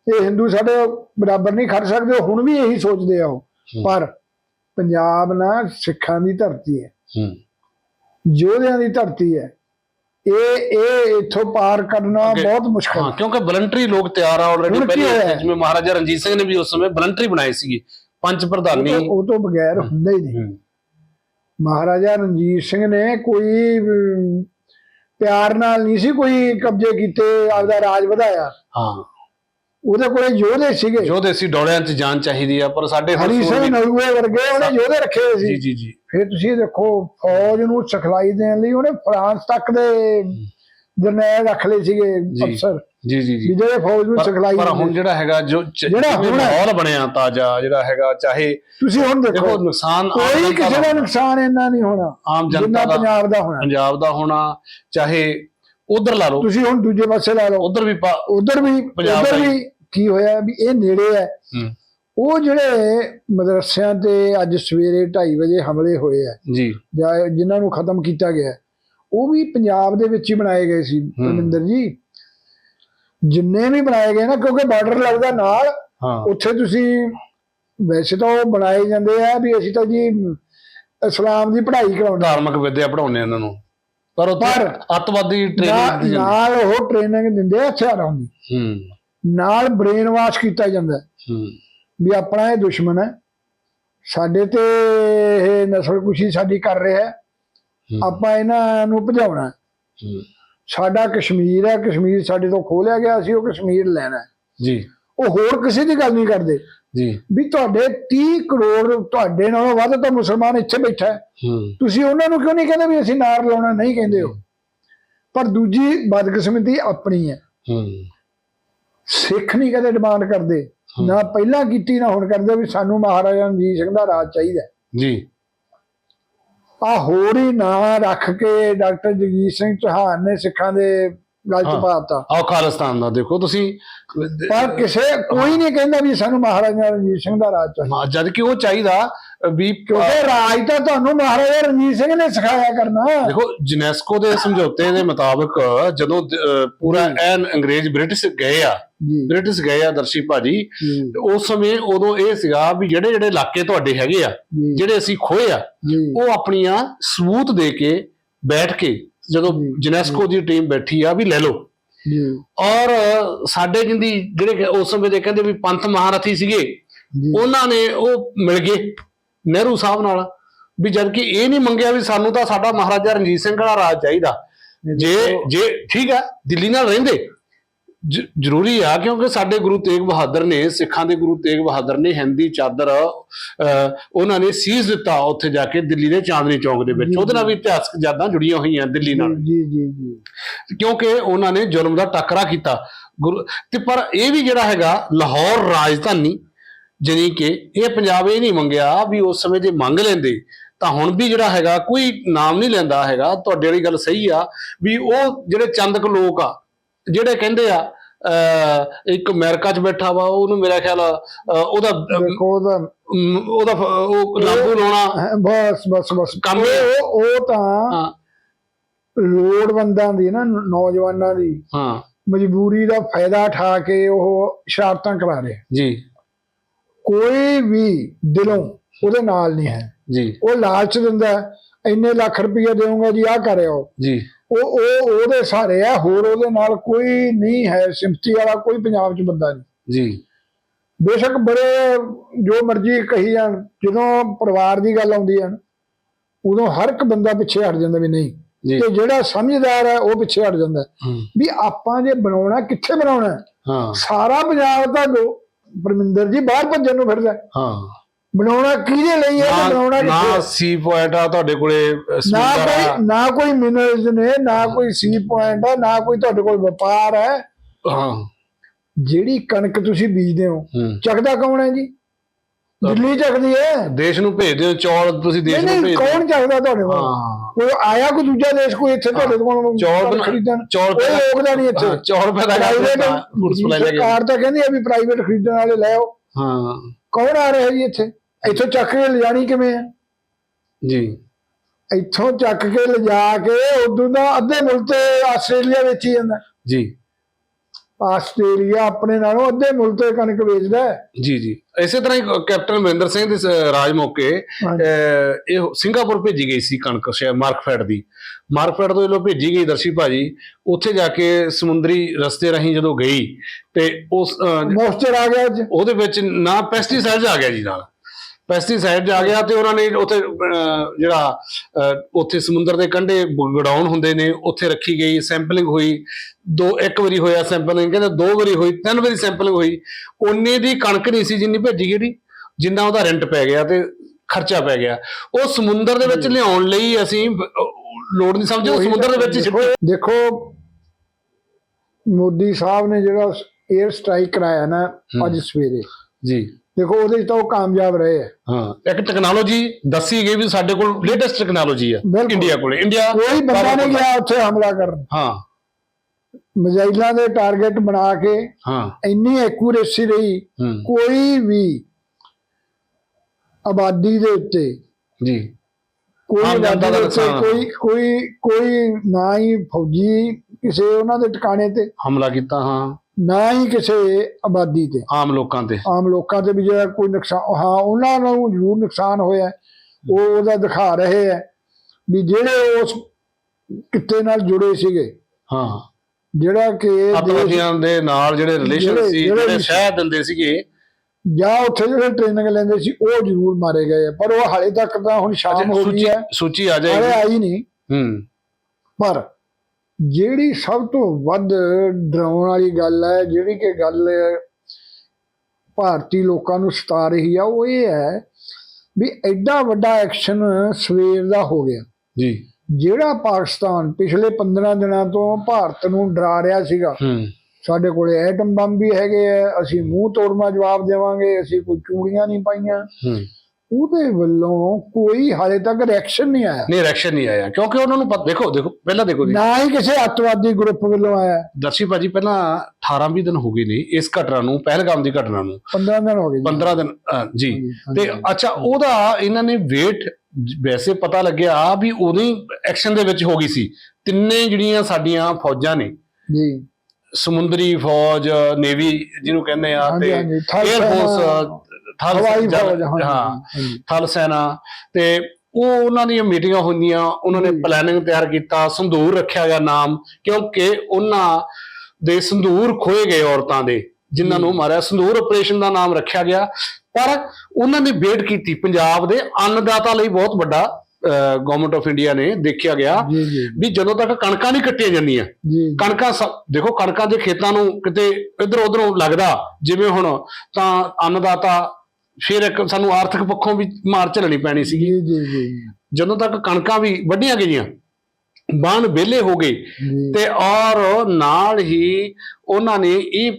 ਇਹ ਹਿੰਦੂ ਸਾਡੇ ਬਰਾਬਰ ਨਹੀਂ ਖੜ ਸਕਦੇ ਹੁਣ ਵੀ ਇਹੀ ਸੋਚਦੇ ਆ ਉਹ। ਪਰ ਪੰਜਾਬ ਨਾ ਸਿੱਖਾਂ ਦੀ ਧਰਤੀ ਹੈ। ਯੋਧਿਆਂ ਦੀ ਧਰਤੀ ਹੈ। ਇਹ ਇਹ ਇੱਥੋਂ ਪਾਰ ਕਰਨਾ. ਬਹੁਤ ਮੁਸ਼ਕਲ ਹਾਂ ਕਿਉਂਕਿ ਵਲੰਟਰੀ ਲੋਕ ਤਿਆਰ ਆ ਆਲਰੇਡੀ ਪਹਿਲੇ? ਜਿਵੇਂ ਮਹਾਰਾਜਾ ਰਣਜੀਤ ਸਿੰਘ ਨੇ ਵੀ ਉਸ ਸਮੇਂ ਵਲੰਟਰੀ ਬਣਾਏ ਸੀਗੇ ਪੰਜ ਪ੍ਰਧਾਨੀ। ਉਹ ਤੋਂ ਬਗੈਰ ਹੁੰਦਾ ਹੀ ਨਹੀਂ। ਮਹਾਰਾਜਾ ਰਣਜੀਤ ਸਿੰਘ ਨੇ ਕੋਈ ਪਿਆਰ ਨਾਲ ਨਹੀਂ ਸੀ ਕੋਈ ਕਬਜ਼ੇ ਕੀਤੇ ਆਪਦਾ ਰਾਜ ਵਧਾਇਆ। ਹਾਂ। ਉਹਦੇ ਕੋਲੇ ਯੋਧੇ ਸੀਗੇ ਯੋਧੇ ਸੀ ਡੋਲਿਆਂ 'ਚ ਜਾਨ ਚਾਹੀਦੀ ਆ ਪਰ ਸਾਡੇ ਹਰੀ ਸਿੰਘ ਨਲੂਏ ਵਰਗੇ ਉਹਨੇ ਯੋਧੇ ਰੱਖੇ ਹੋਏ ਸੀ ਜੀ ਜੀ ਫਿਰ ਤੁਸੀਂ ਦੇਖੋ ਫੌਜ ਨੂੰ ਸਿਖਲਾਈ ਦੇਣ ਲਈ ਉਹਨੇ ਫਰਾਂਸ ਤੱਕ ਦੇ ਜਰਨੈਲ ਰੱਖ ਲਏ ਸੀਗੇ। ਅਫਸਰ ਜੀ ਜੀ ਜੀ ਜਿਹੜੇ ਫੌਜ ਨੂੰ ਸਿਖਲਾਈ ਪਰ ਹੁਣ। ਜਿਹੜਾ ਹੈਗਾ ਜੋ ਜਿਹੜਾ। ਮਾਹੌਲ ਬਣਿਆ ਤਾਜ਼ਾ ਜਿਹੜਾ ਹੈਗਾ ਚਾਹੇ ਤੁਸੀਂ ਹੁਣ ਦੇਖੋ ਨੁਕਸਾਨ ਕੋਈ ਕਿਸੇ ਦਾ ਨੁਕਸਾਨ ਇੰਨਾ ਨਹੀਂ ਹੋਣਾ ਆਮ ਜਿੰਨਾ ਜਨਤਾ ਦਾ ਪੰਜਾਬ ਦਾ ਹੋਣਾ ਪੰਜਾਬ ਦਾ ਹੋਣਾ ਚਾਹੇ ਉਧਰ ਲਾ ਲਓ। ਤੁਸੀਂ ਹੁਣ ਦੂਜੇ ਪਾਸੇ ਲਾ ਲਓ। ਉਧਰ ਵੀ ਉਧਰ ਵੀ ਪੰਜਾਬ ਉਧਰ। ਵੀ ਕੀ ਹੋਇਆ ਵੀ ਇਹ ਨੇੜੇ ਹੈ। ਉਹ ਜਿਹੜੇ ਮਦਰਸਿਆਂ ਤੇ ਅੱਜ ਸਵੇਰੇ 2:30 ਵਜੇ ਹਮਲੇ ਹੋਏ ਆ। ਜੀ। ਜਾਂ ਜਿਨ੍ਹਾਂ ਨੂੰ ਖਤਮ ਕੀਤਾ ਗਿਆ। ਉਹ ਵੀ ਪੰਜਾਬ ਦੇ ਵਿੱਚ ਹੀ ਬਣਾਏ ਗਏ ਸੀ। ਪਰਮਿੰਦਰ ਜੀ ਜਿੰਨੇ ਵੀ ਬਣਾਏ ਗਏ ਨਾ ਕਿਉਂਕਿ ਬਾਰਡਰ ਲੱਗਦਾ ਨਾਲ ਉੱਥੇ ਤੁਸੀਂ ਵੈਸੇ ਤਾਂ ਉਹ ਬਣਾਏ ਜਾਂਦੇ ਆ ਵੀ ਅਸੀਂ ਤਾਂ ਜੀ ਇਸਲਾਮ ਦੀ ਪੜ੍ਹਾਈ ਕਰਾਉਂਦੇ ਧਾਰਮਿਕ ਵਿਦਿਆ ਪੜਾਉਂਦੇ ਇਹਨਾਂ ਨੂੰ। ਪਰ ਉੱਥੇ ਪਰ ਅੱਤਵਾਦੀ ਨਾਲ ਟ੍ਰੇਨਿੰਗ ਜਾਂਦੀ। ਨਾਲ ਉਹ ਟ੍ਰੇਨਿੰਗ ਦਿੰਦੇ ਆ ਹਥਿਆਰਾਂ ਦੀ। ਹੂੰ। ਨਾਲ ਬ੍ਰੇਨ ਵਾਸ਼ ਕੀਤਾ ਜਾਂਦਾ ਹੈ ਹੂੰ। ਵੀ ਆਪਣਾ ਇਹ ਦੁਸ਼ਮਣ ਹੈ। ਸਾਡੇ ਤੇ ਇਹ ਨਸਲਕੁਸ਼ੀ ਸਾਡੀ ਕਰ ਰਿਹਾ ਹੈ। ਹੂੰ, ਆਪਾਂ ਇਹਨਾਂ ਨੂੰ ਭਜਾਉਣਾ ਹੈ। ਹੂੰ, ਸਾਡਾ ਕਸ਼ਮੀਰ ਹੈ। ਕਸ਼ਮੀਰ ਸਾਡੇ ਤੋਂ ਖੋਹ ਲਿਆ ਗਿਆ ਅਸੀਂ ਉਹ ਕਸ਼ਮੀਰ ਲੈਣਾ ਹੈ। ਜੀ। ਉਹ ਹੋਰ ਕਿਸੇ ਦੀ ਗੱਲ ਨਹੀਂ ਕਰਦੇ। ਜੀ। ਵੀ ਤੁਹਾਡੇ 30 ਕਰੋੜ ਤੁਹਾਡੇ ਨਾਲੋਂ ਵੱਧ ਤਾਂ ਮੁਸਲਮਾਨ ਇੱਥੇ ਬੈਠਾ ਤੁਸੀਂ ਉਹਨਾਂ ਨੂੰ ਕਿਉਂ ਨਹੀਂ ਕਹਿੰਦੇ ਵੀ ਅਸੀਂ ਨਾਰ ਲਾਉਣਾ ਨਹੀਂ ਕਹਿੰਦੇ ਹੋ? ਪਰ ਦੂਜੀ ਬਦਕਿਸਮਤੀ ਆਪਣੀ ਹੈ। ਸਿੱਖ ਨਹੀਂ ਕਦੇ ਡਿਮਾਂਡ ਕਰਦੇ। ਨਾ ਪਹਿਲਾਂ ਕੀਤੀ ਨਾ ਹੁਣ ਕਰਦੇ ਵੀ ਸਾਨੂੰ ਮਹਾਰਾਜਾ ਰਣਜੀਤ ਸਿੰਘ ਦਾ ਰਾਜ ਚਾਹੀਦਾ। ਜੀ। ਆ ਹੋਰ ਹੀ ਨਾਂ ਰੱਖ ਕੇ ਡਾਕਟਰ ਜਗਜੀਤ ਸਿੰਘ ਚੌਹਾਨ ਨੇ ਸਿੱਖਾਂ ਦੇ ਗੱਲ ਚ ਹਾਂ। ਪਾਤਾ ਆਓ ਖਾਲਿਸਤਾਨ ਦਾ ਦੇਖੋ ਤੁਸੀਂ ਪਰ ਕਿਸੇ ਕੋਈ ਨਹੀਂ ਕਹਿੰਦਾ ਵੀ ਸਾਨੂੰ ਮਹਾਰਾਜਾ ਰਣਜੀਤ ਸਿੰਘ ਦਾ ਰਾਜ ਚਾਹੀਦਾ। ਹਾਂ, ਜਦ ਕਿ ਉਹ ਚਾਹੀਦਾ? ਵੀ ਕਿਉਂਕਿ ਰਾਜ ਤਾਂ ਤੁਹਾਨੂੰ ਮਹਾਰਾਜਾ ਰਣਜੀਤ ਸਿੰਘ ਨੇ ਸਿਖਾਇਆ ਕਰਨਾ। ਦੇਖੋ ਯੂਨੈਸਕੋ ਦੇ ਸਮਝੌਤੇ ਦੇ ਮੁਤਾਬਕ ਜਦੋਂ ਪੂਰਾ ਐਨ ਅੰਗਰੇਜ਼ ਬ੍ਰਿਟਿਸ਼ ਗਏ ਆ ਬ੍ਰਿਟਿਸ਼ ਗਏ ਆ ਦਰਸ਼ੀ ਭਾਜੀ ਉਸ ਸਮੇਂ ਉਦੋਂ ਇਹ ਸੀਗਾ ਵੀ ਜਿਹੜੇ ਜਿਹੜੇ ਇਲਾਕੇ ਤੁਹਾਡੇ ਹੈਗੇ ਆ ਜਿਹੜੇ ਅਸੀਂ ਖੋਏ ਆ ਉਹ ਆਪਣੀਆਂ ਸਬੂਤ ਦੇ ਕੇ ਬੈਠ ਕੇ ਜਦੋਂ ਜੀ, ਯੂਨੈਸਕੋ ਦੀ ਟੀਮ ਬੈਠੀ ਆ ਵੀ ਲੈ ਲਓ। ਔਰ ਸਾਡੇ ਜਿੰਦੀ ਜਿਹੜੇ ਉਸ ਸਮੇਂ ਦੇ ਕਹਿੰਦੇ ਵੀ ਪੰਥ ਮਹਾਰਥੀ ਸੀਗੇ ਉਹਨਾਂ ਨੇ ਉਹ ਮਿਲ ਗਏ ਨਹਿਰੂ ਸਾਹਿਬ ਨਾਲ। ਵੀ ਜਦ ਕਿ ਇਹ ਨਹੀਂ ਮੰਗਿਆ ਵੀ ਸਾਨੂੰ ਤਾਂ ਸਾਡਾ ਮਹਾਰਾਜਾ ਰਣਜੀਤ ਸਿੰਘ ਦਾ ਰਾਜ ਚਾਹੀਦਾ। ਜੇ ਜੇ ਠੀਕ ਆ ਦਿੱਲੀ ਨਾਲ ਰਹਿੰਦੇ। ਜ਼ਰੂਰੀ ਆ ਕਿਉਂਕਿ ਸਾਡੇ ਗੁਰੂ ਤੇਗ ਬਹਾਦਰ ਨੇ ਸਿੱਖਾਂ ਦੇ ਗੁਰੂ ਤੇਗ ਬਹਾਦਰ ਨੇ ਹਿੰਦੀ ਚਾਦਰ ਉਹਨਾਂ ਨੇ ਸੀਜ਼ ਦਿੱਤਾ ਉੱਥੇ ਜਾ ਕੇ ਦਿੱਲੀ ਦੇ ਚਾਂਦਨੀ ਚੌਕ ਦੇ ਵਿੱਚ। ਉਹਦੇ ਨਾਲ ਵੀ ਇਤਿਹਾਸਕ ਯਾਦਾਂ ਜੁੜੀਆਂ ਹੋਈਆਂ ਦਿੱਲੀ ਨਾਲ। ਜੀ ਜੀ ਜੀ ਕਿਉਂਕਿ ਉਹਨਾਂ ਨੇ ਜ਼ੁਲਮ ਦਾ ਟੱਕਰਾ ਕੀਤਾ। ਗੁਰੂ ਤੇ ਪਰ ਇਹ ਵੀ ਜਿਹੜਾ ਹੈਗਾ ਲਾਹੌਰ ਰਾਜਧਾਨੀ ਜਾਣੀ ਕਿ ਇਹ ਪੰਜਾਬ ਇਹ ਨਹੀਂ ਮੰਗਿਆ ਵੀ ਉਸ ਸਮੇਂ ਜੇ ਮੰਗ ਲੈਂਦੇ ਤਾਂ ਹੁਣ ਵੀ ਜਿਹੜਾ ਹੈਗਾ ਕੋਈ ਨਾਮ ਨਹੀਂ ਲੈਂਦਾ ਹੈਗਾ। ਤੁਹਾਡੇ ਵਾਲੀ ਗੱਲ ਸਹੀ ਆ ਵੀ ਉਹ ਜਿਹੜੇ ਚੰਦ ਕੁ ਲੋਕ ਆ ਜਿਹੜੇ ਕਹਿੰਦੇ ਆ ਇੱਕ ਅਮਰੀਕਾ 'ਚ ਬੈਠਾ ਵਾ ਉਹਨੂੰ ਮੇਰਾ ਖਿਆਲ ਉਹਦਾ ਦੇਖੋ ਉਹਦਾ ਉਹਦਾ ਉਹ ਲਾਂਬੂ ਲਾਉਣਾ। ਬਸ ਬਸ ਬਸ। ਕੰਮ ਉਹ ਉਹ ਤਾਂ ਲੋੜਵੰਦਾਂ ਦੀ ਨਾ ਨੌਜਵਾਨਾਂ ਦੀ ਹਾਂ। ਮਜਬੂਰੀ ਦਾ ਫਾਇਦਾ ਉਠਾ ਕੇ ਉਹ ਸ਼ਰਾਰਤਾਂ ਕਰਾ ਰਹੇ ਜੀ। ਕੋਈ ਵੀ ਦਿਲੋਂ ਉਹਦੇ ਨਾਲ ਨਹੀਂ ਹੈ। ਜੀ। ਉਹ ਲਾਲਚ ਦਿੰਦਾ ਇੰਨੇ ਲੱਖ ਰੁਪਏ ਦੇਵਾਂਗਾ ਜੀ ਆਹ ਕਰਿਓ ਜੀ। ਉਹ ਉਹ ਉਹਦੇ ਸਾਰੇ ਆ ਹੋਰ ਉਹਦੇ ਨਾਲ ਕੋਈ ਨਹੀਂ ਹੈ ਸਿੰਪਤੀ ਵਾਲਾ ਕੋਈ ਪੰਜਾਬ 'ਚ ਬੰਦਾ ਨਹੀਂ। ਜੀ। ਬੇਸ਼ੱਕ ਬੜੇ ਜੋ ਮਰਜ਼ੀ ਕਹੀ ਜਾਣ ਜਦੋਂ ਪਰਿਵਾਰ ਦੀ ਗੱਲ ਆਉਂਦੀ ਹੈ ਉਦੋਂ ਹਰ ਇੱਕ ਬੰਦਾ ਪਿੱਛੇ ਹਟ ਜਾਂਦਾ ਵੀ ਨਹੀਂ। ਤੇ ਜਿਹੜਾ ਸਮਝਦਾਰ ਹੈ ਉਹ ਪਿੱਛੇ ਹਟ ਜਾਂਦਾ। ਵੀ ਆਪਾਂ ਜੇ ਬਣਾਉਣਾ ਕਿੱਥੇ ਬਣਾਉਣਾ ਹੈ? ਸਾਰਾ ਪੰਜਾਬ ਤਾਂ ਪਰਮਿੰਦਰ ਜੀ ਬਾਹਰ ਭੱਜਣ ਨੂੰ ਫਿਰਦਾ ਹੈ। ਬਣਾਉਣਾ ਕਿਹਦੇ ਲਈ ਹੈ ਤੇ ਬਣਾਉਣਾ ਕਿੱਥੇ ਨਾ ਹੈ? ਸੀ ਪੁਆਇੰਟ ਆ ਤੁਹਾਡੇ ਕੋਲੇ ਨਾ ਆ। ਕੋਈ ਨਾ ਕੋਈ ਮਿਨਰਲਸ ਨੇ ਨਾ ਕੋਈ ਸੀ ਪੁਆਇੰਟ ਹੈ ਨਾ ਕੋਈ ਤੁਹਾਡੇ ਕੋਲ ਵਪਾਰ ਹੈ। ਹਾਂ। ਜਿਹੜੀ ਕਣਕ ਤੁਸੀਂ ਬੀਜਦੇ ਹੋ ਹੂੰ। ਚੱਕਦਾ ਕੌਣ ਹੈ ਜੀ? ਦਿੱਲੀ ਚੱਕਦੀ ਹੈ। ਦੇਸ਼ ਨੂੰ ਭੇਜਦੇ ਹੋ ਚੌਲ ਤੁਸੀਂ ਦੇਸ਼ ਨਹੀਂ ਨੂੰ ਨਹੀਂ ਭੇਜਦੇ ਹੋ ਕੌਣ ਚੱਕਦਾ ਤੁਹਾਡੇ ਕੋਲ? ਹਾਂ। ਕੋਈ ਆਇਆ ਕੋਈ ਦੂਜਾ ਦੇਸ਼ ਕੋਈ ਇੱਥੇ ਤੁਹਾਡੇ ਕੋਲ ਚੌਲ ਬਣਾ- ਖਰੀਦਣ? ਚੌਲ ਕੋਈ ਪੈਦਾ- ਰੋਕਦਾ ਨਹੀਂ ਇੱਥੇ। ਹਾਂ, ਚੌਲ ਪੈਦਾ ਕਰਦੇ ਤਾਂ ਸਪਲਾਈ ਲੈ ਕੇ। ਸਰਕਾਰ ਤਾਂ ਕਹਿੰਦੀ ਹੈ ਵੀ ਪ੍ਰਾਈਵੇਟ ਖਰੀਦਣ ਵਾਲੇ ਲੈ ਆਓ। ਹਾਂ। ਕੌਣ ਆ ਰਿਹਾ ਜੀ ਇੱਥੇ? ਇੱਥੋਂ ਚੱਕ ਕੇ ਲਿਜਾਣੀ ਕਿਵੇਂ ਹੈ ਜੀ। ਇੱਥੋਂ ਚੱਕ ਕੇ ਲਿਜਾ ਕੇ ਉਦੋਂ ਦਾ ਅੱਧੇ ਮੁਲਕ ਤੇ ਆਸਟ੍ਰੇਲੀਆ ਵੇਚੀ ਜਾਂਦਾ। ਜੀ। ਆਸਟ੍ਰੇਲੀਆ ਆਪਣੇ ਨਾਲੋਂ ਅੱਧੇ ਮੁਲਕ ਤੇ ਕਣਕ ਵੇਚਦਾ ਹੈ। ਜੀ ਜੀ। ਇਸੇ ਤਰ੍ਹਾਂ ਹੀ ਕੈਪਟਨ ਅਮਰਿੰਦਰ ਸਿੰਘ ਦੇ ਰਾਜ ਮੌਕੇ ਇਹ ਸਿੰਗਾਪੁਰ ਭੇਜੀ ਗਈ ਸੀ ਕਣਕ ਸ਼ਾਇਦ ਮਾਰਕਫੈਡ ਦੀ। ਮਾਰਕਫੈਡ ਤੋਂ ਜਦੋਂ ਭੇਜੀ ਗਈ ਦਰਸ਼ੀ ਭਾਜੀ ਉੱਥੇ ਜਾ ਕੇ ਸਮੁੰਦਰੀ ਰਸਤੇ ਰਾਹੀਂ ਜਦੋਂ ਗਈ ਤੇ ਉਸ ਅਹ, ਮੋਇਸਚਰ ਆ ਗਿਆ ਉਹਦੇ ਵਿੱਚ ਨਾ ਪੈਸਟੀਸਾਈਡਸ ਆ ਗਿਆ ਜੀ ਨਾਲ। ਪੈਸਟੀਸਾਈਡ ਆ ਗਿਆ ਤੇ ਉਹਨਾਂ ਨੇ ਉੱਥੇ ਜਿਹੜਾ ਉੱਥੇ ਸਮੁੰਦਰ ਦੇ ਕੰਢੇ ਗਡਾਊਨ ਹੁੰਦੇ ਨੇ ਉੱਥੇ ਰੱਖੀ ਗਈ ਸੈਂਪਲਿੰਗ ਹੋਈ। ਦੋ ਇੱਕ ਵਾਰੀ ਹੋਇਆ ਸੈਂਪਲਿੰਗ ਕਹਿੰਦੇ ਦੋ ਵਾਰੀ ਹੋਈ ਤਿੰਨ ਵਾਰੀ ਸੈਂਪਲਿੰਗ ਹੋਈ। ਉਹਨੇ ਦੀ ਕਣਕ ਨਹੀਂ ਸੀ ਜਿੰਨੀ ਭੇਜੀ ਗਈ ਜਿੰਨਾ ਉਹਦਾ ਰੈਂਟ ਪੈ ਗਿਆ ਤੇ ਖਰਚਾ ਪੈ ਗਿਆ। ਉਹ ਸਮੁੰਦਰ ਦੇ ਵਿੱਚ ਲਿਆਉਣ ਲਈ ਅਸੀਂ ਲੋੜ ਨਹੀਂ ਸਮਝੋ ਸਮੁੰਦਰ ਦੇ ਵਿੱਚ ਦੇਖੋ ਮੋਦੀ ਸਾਹਿਬ ਨੇ ਜਿਹੜਾ 에ਅਰ ਸਟ੍ਰਾਈਕ ਕਰਾਇਆ ਨਾ ਅੱਜ ਸਵੇਰੇ। ਜੀ। ਦੇਖੋ ਉਹਦੇ 'ਚ ਤਾਂ ਉਹ ਕਾਮਯਾਬ ਰਹੇ ਹੈ ਹਾਂ ਇੱਕ ਟੈਕਨੋਲੋਜੀ ਦੱਸੀ ਗਈ ਵੀ ਸਾਡੇ ਕੋਲ ਲੇਟੈਸਟ ਟੈਕਨੋਲੋਜੀ ਬਿਲਕੁਲ। ਇੰਡੀਆ ਕੋਲ। ਇੰਡੀਆ ਕੋਈ ਬੰਦਾ ਨਹੀਂ ਗਿਆ ਉੱਥੇ ਹਮਲਾ ਕਰਨ। ਹਾਂ। ਮਿਜ਼ਾਈਲਾਂ ਦੇ ਟਾਰਗੇਟ ਬਣਾ ਕੇ ਹਾਂ। ਇੰਨੀ ਐਕੂਰੇਸੀ ਰਹੀ ਹੂੰ। ਕੋਈ ਵੀ ਆਬਾਦੀ ਦੇ ਉੱਤੇ ਜੀ। ਕੋਈ ਆਮ ਜਨਤਾ ਆਬਾਦੀ ਦਾ ਦੇ ਉੱਤੇ ਨੁਕਸਾਨ। ਕੋਈ ਕੋਈ ਕੋਈ ਨਾ ਹੀ ਫੌਜੀ ਕਿਸੇ ਉਹਨਾਂ ਦੇ ਟਿਕਾਣੇ ਤੇ ਹਮਲਾ ਕੀਤਾ ਹਾਂ। ਨਾ ਹੀ ਕਿਸੇ ਆਬਾਦੀ ਤੇ। ਆਮ ਲੋਕਾਂ ਤੇ। ਆਮ ਲੋਕਾਂ ਤੇ ਵੀ ਜਿਹੜਾ ਕੋਈ ਨੁਕਸਾਨ ਹਾਂ ਉਹਨਾਂ ਨੂੰ ਜ਼ਰੂਰ ਨੁਕਸਾਨ ਹੋਇਆ ਉਹ ਉਹਦਾ ਦਿਖਾ ਰਹੇ ਹੈ ਵੀ ਜਿਹੜੇ ਉਸ ਕਿੱਤੇ ਨਾਲ ਜੁੜੇ ਸੀਗੇ। ਹਾਂ। ਜਿਹੜਾ ਕਿ ਆਤੰਕਵਾਦੀਆਂ ਦੇ ਨਾਲ ਜਿਹੜੇ ਰਿਲੇਸ਼ਨ ਸੀ ਜਿਹੜੇ ਸ਼ਹਿ ਦਿੰਦੇ ਸੀਗੇ। ਜਾਂ ਉੱਥੇ ਜਿਹੜੇ ਟ੍ਰੇਨਿੰਗ ਲੈਂਦੇ ਸੀ ਉਹ ਜ਼ਰੂਰ ਮਾਰੇ ਗਏ ਆ। ਪਰ ਉਹ ਹਾਲੇ ਤੱਕ ਤਾਂ ਹੁਣ ਸ਼ਾਮ ਹੋ ਗਈ ਸੂਚੀ ਹੈ। ਸੂਚੀ ਆ ਹਾਲੇ ਜਾਏਗੀ ਆਈ ਨਹੀਂ। ਹੂੰ। ਪਰ ਜਿਹੜੀ ਸਭ ਤੋਂ ਵੱਧ ਡਰਾਉਣ ਵਾਲੀ ਗੱਲ ਹੈ ਜਿਹੜੀ ਕਿ ਗੱਲ ਭਾਰਤੀ ਲੋਕਾਂ ਨੂੰ ਸਤਾ ਰਹੀ ਆ ਉਹ ਇਹ ਹੈ ਵੀ ਐਡਾ ਵੱਡਾ ਐਕਸ਼ਨ ਸਵੇਰ ਦਾ ਹੋ ਗਿਆ। ਜੀ। ਜਿਹੜਾ ਪਾਕਿਸਤਾਨ ਪਿਛਲੇ 15 ਦਿਨਾਂ ਤੋਂ ਭਾਰਤ ਨੂੰ ਡਰਾ ਰਿਹਾ ਸੀਗਾ ਸਾਡੇ ਕੋਲੇ ਐਟਮ ਬੰਬ ਵੀ ਹੈਗੇ ਆ ਅਸੀਂ ਮੂੰਹ ਤੋੜਮਾ ਜਵਾਬ ਦੇਵਾਂਗੇ ਅਸੀਂ ਕੋਈ ਚੂੜੀਆਂ ਨਹੀਂ ਪਾਈਆਂ। ਹੂੰ। ਉਹਦੇ ਵੱਲੋਂ ਕੋਈ ਹਾਲੇ ਤੱਕ ਰਿਐਕਸ਼ਨ ਨਹੀਂ ਆਇਆ। ਨਹੀਂ ਰਿਐਕਸ਼ਨ ਨਹੀਂ ਆਇਆ। ਕਿਉਂਕਿ ਉਹਨਾਂ ਨੂੰ ਪਤਾ ਦੇਖੋ ਦੇਖੋ ਪਹਿਲਾਂ ਦੇਖੋ ਜੀ। ਨਾ ਹੀ ਕਿਸੇ ਅੱਤਵਾਦੀ ਗਰੁੱਪ ਵੱਲੋਂ ਆਇਆ। ਦਰਸ਼ੀ ਭਾਜੀ ਪਹਿਲਾਂ 18 20 ਦਿਨ ਹੋ ਗਏ ਨੇ ਇਸ ਘਟਨਾ ਨੂੰ ਪਹਿਲਗਾਮ ਦੀ ਘਟਨਾ ਨੂੰ। 15 ਦਿਨ ਹੋ ਗਏ ਜੀ। 15 ਦਿਨ ਜੀ। ਤੇ ਅੱਛਾ ਉਹਦਾ ਇਹਨਾਂ ਨੇ ਵੇਟ ਵੈਸੇ ਪਤਾ ਲੱਗਿਆ ਵੀ ਉਦੋਂ ਐਕਸ਼ਨ ਦੇ ਵਿੱਚ ਹੋ ਗਈ ਸੀ। ਤਿੰਨੇ ਜਿਹੜੀਆਂ ਸਾਡੀਆਂ ਫੌਜਾਂ ਨੇ ਜੀ। ਸਮੁੰਦਰੀ ਫੌਜ ਨੇਵੀ ਜਿਹਨੂੰ ਕਹਿੰਦੇ ਆ ਤੇ ਥਲ ਹਵਾਈ ਫੌਜ ਹਾਂ ਹਾਂਜੀ ਥਲ ਸੈਨਾ ਤੇ ਉਹ ਉਹਨਾਂ ਦੀਆਂ ਮੀਟਿੰਗਾਂ ਹੋਈਆਂ ਉਹਨਾਂ ਨੇ। ਪਲੈਨਿੰਗ ਤਿਆਰ ਕੀਤਾ ਸੰਧੂਰ ਰੱਖਿਆ ਗਿਆ ਨਾਮ ਕਿਉਂਕਿ ਉਹਨਾਂ ਦੇ ਸੰਧੂਰ ਖੋਏ ਗਏ ਔਰਤਾਂ ਦੇ ਜਿਨ੍ਹਾਂ ਨੂੰ ਮਾਰਿਆ। ਸੰਧੂਰ ਆਪਰੇਸ਼ਨ ਦਾ ਨਾਮ ਰੱਖਿਆ ਗਿਆ ਪਰ ਉਹਨਾਂ ਨੇ ਵੇਟ ਕੀਤੀ। ਪੰਜਾਬ ਦੇ ਅੰਨਦਾਤਾ ਲਈ ਬਹੁਤ ਵੱਡਾ ਗਵਰਨਮੈਂਟ ਆਫ ਇੰਡੀਆ ਨੇ ਦੇਖਿਆ ਗਿਆ ਜੀ ਜੀ। ਵੀ ਜਦੋਂ ਤੱਕ ਕਣਕਾਂ ਨਹੀਂ ਕੱਟੀਆਂ ਜਾਂਦੀਆਂ ਜੀ। ਕਣਕਾਂ ਸ- ਦੇਖੋ ਕਣਕਾਂ ਦੇ ਖੇਤਾਂ ਨੂੰ ਕਿਤੇ ਇਧਰ ਉਧਰੋਂ ਲੱਗਦਾ ਜਿਵੇਂ ਹੁਣ ਤਾਂ ਅੰਨਦਾਤਾ ਫਿਰ ਇੱਕ ਸਾਨੂੰ ਆਰਥਿਕ ਪੱਖੋਂ ਵੀ ਮਾਰ ਝੱਲਣੀ ਪੈਣੀ ਸੀ ਜੀ ਜੀ ਜੀ। ਜਦੋਂ ਤੱਕ ਕਣਕਾਂ ਵੀ ਵੱਢੀਆਂ ਗਈਆਂ ਬਾਣ ਵਿਹਲੇ ਹੋ ਗਏ ਤੇ ਔਰ ਨਾਲ ਹੀ ਉਹਨਾਂ ਨੇ ਇਹ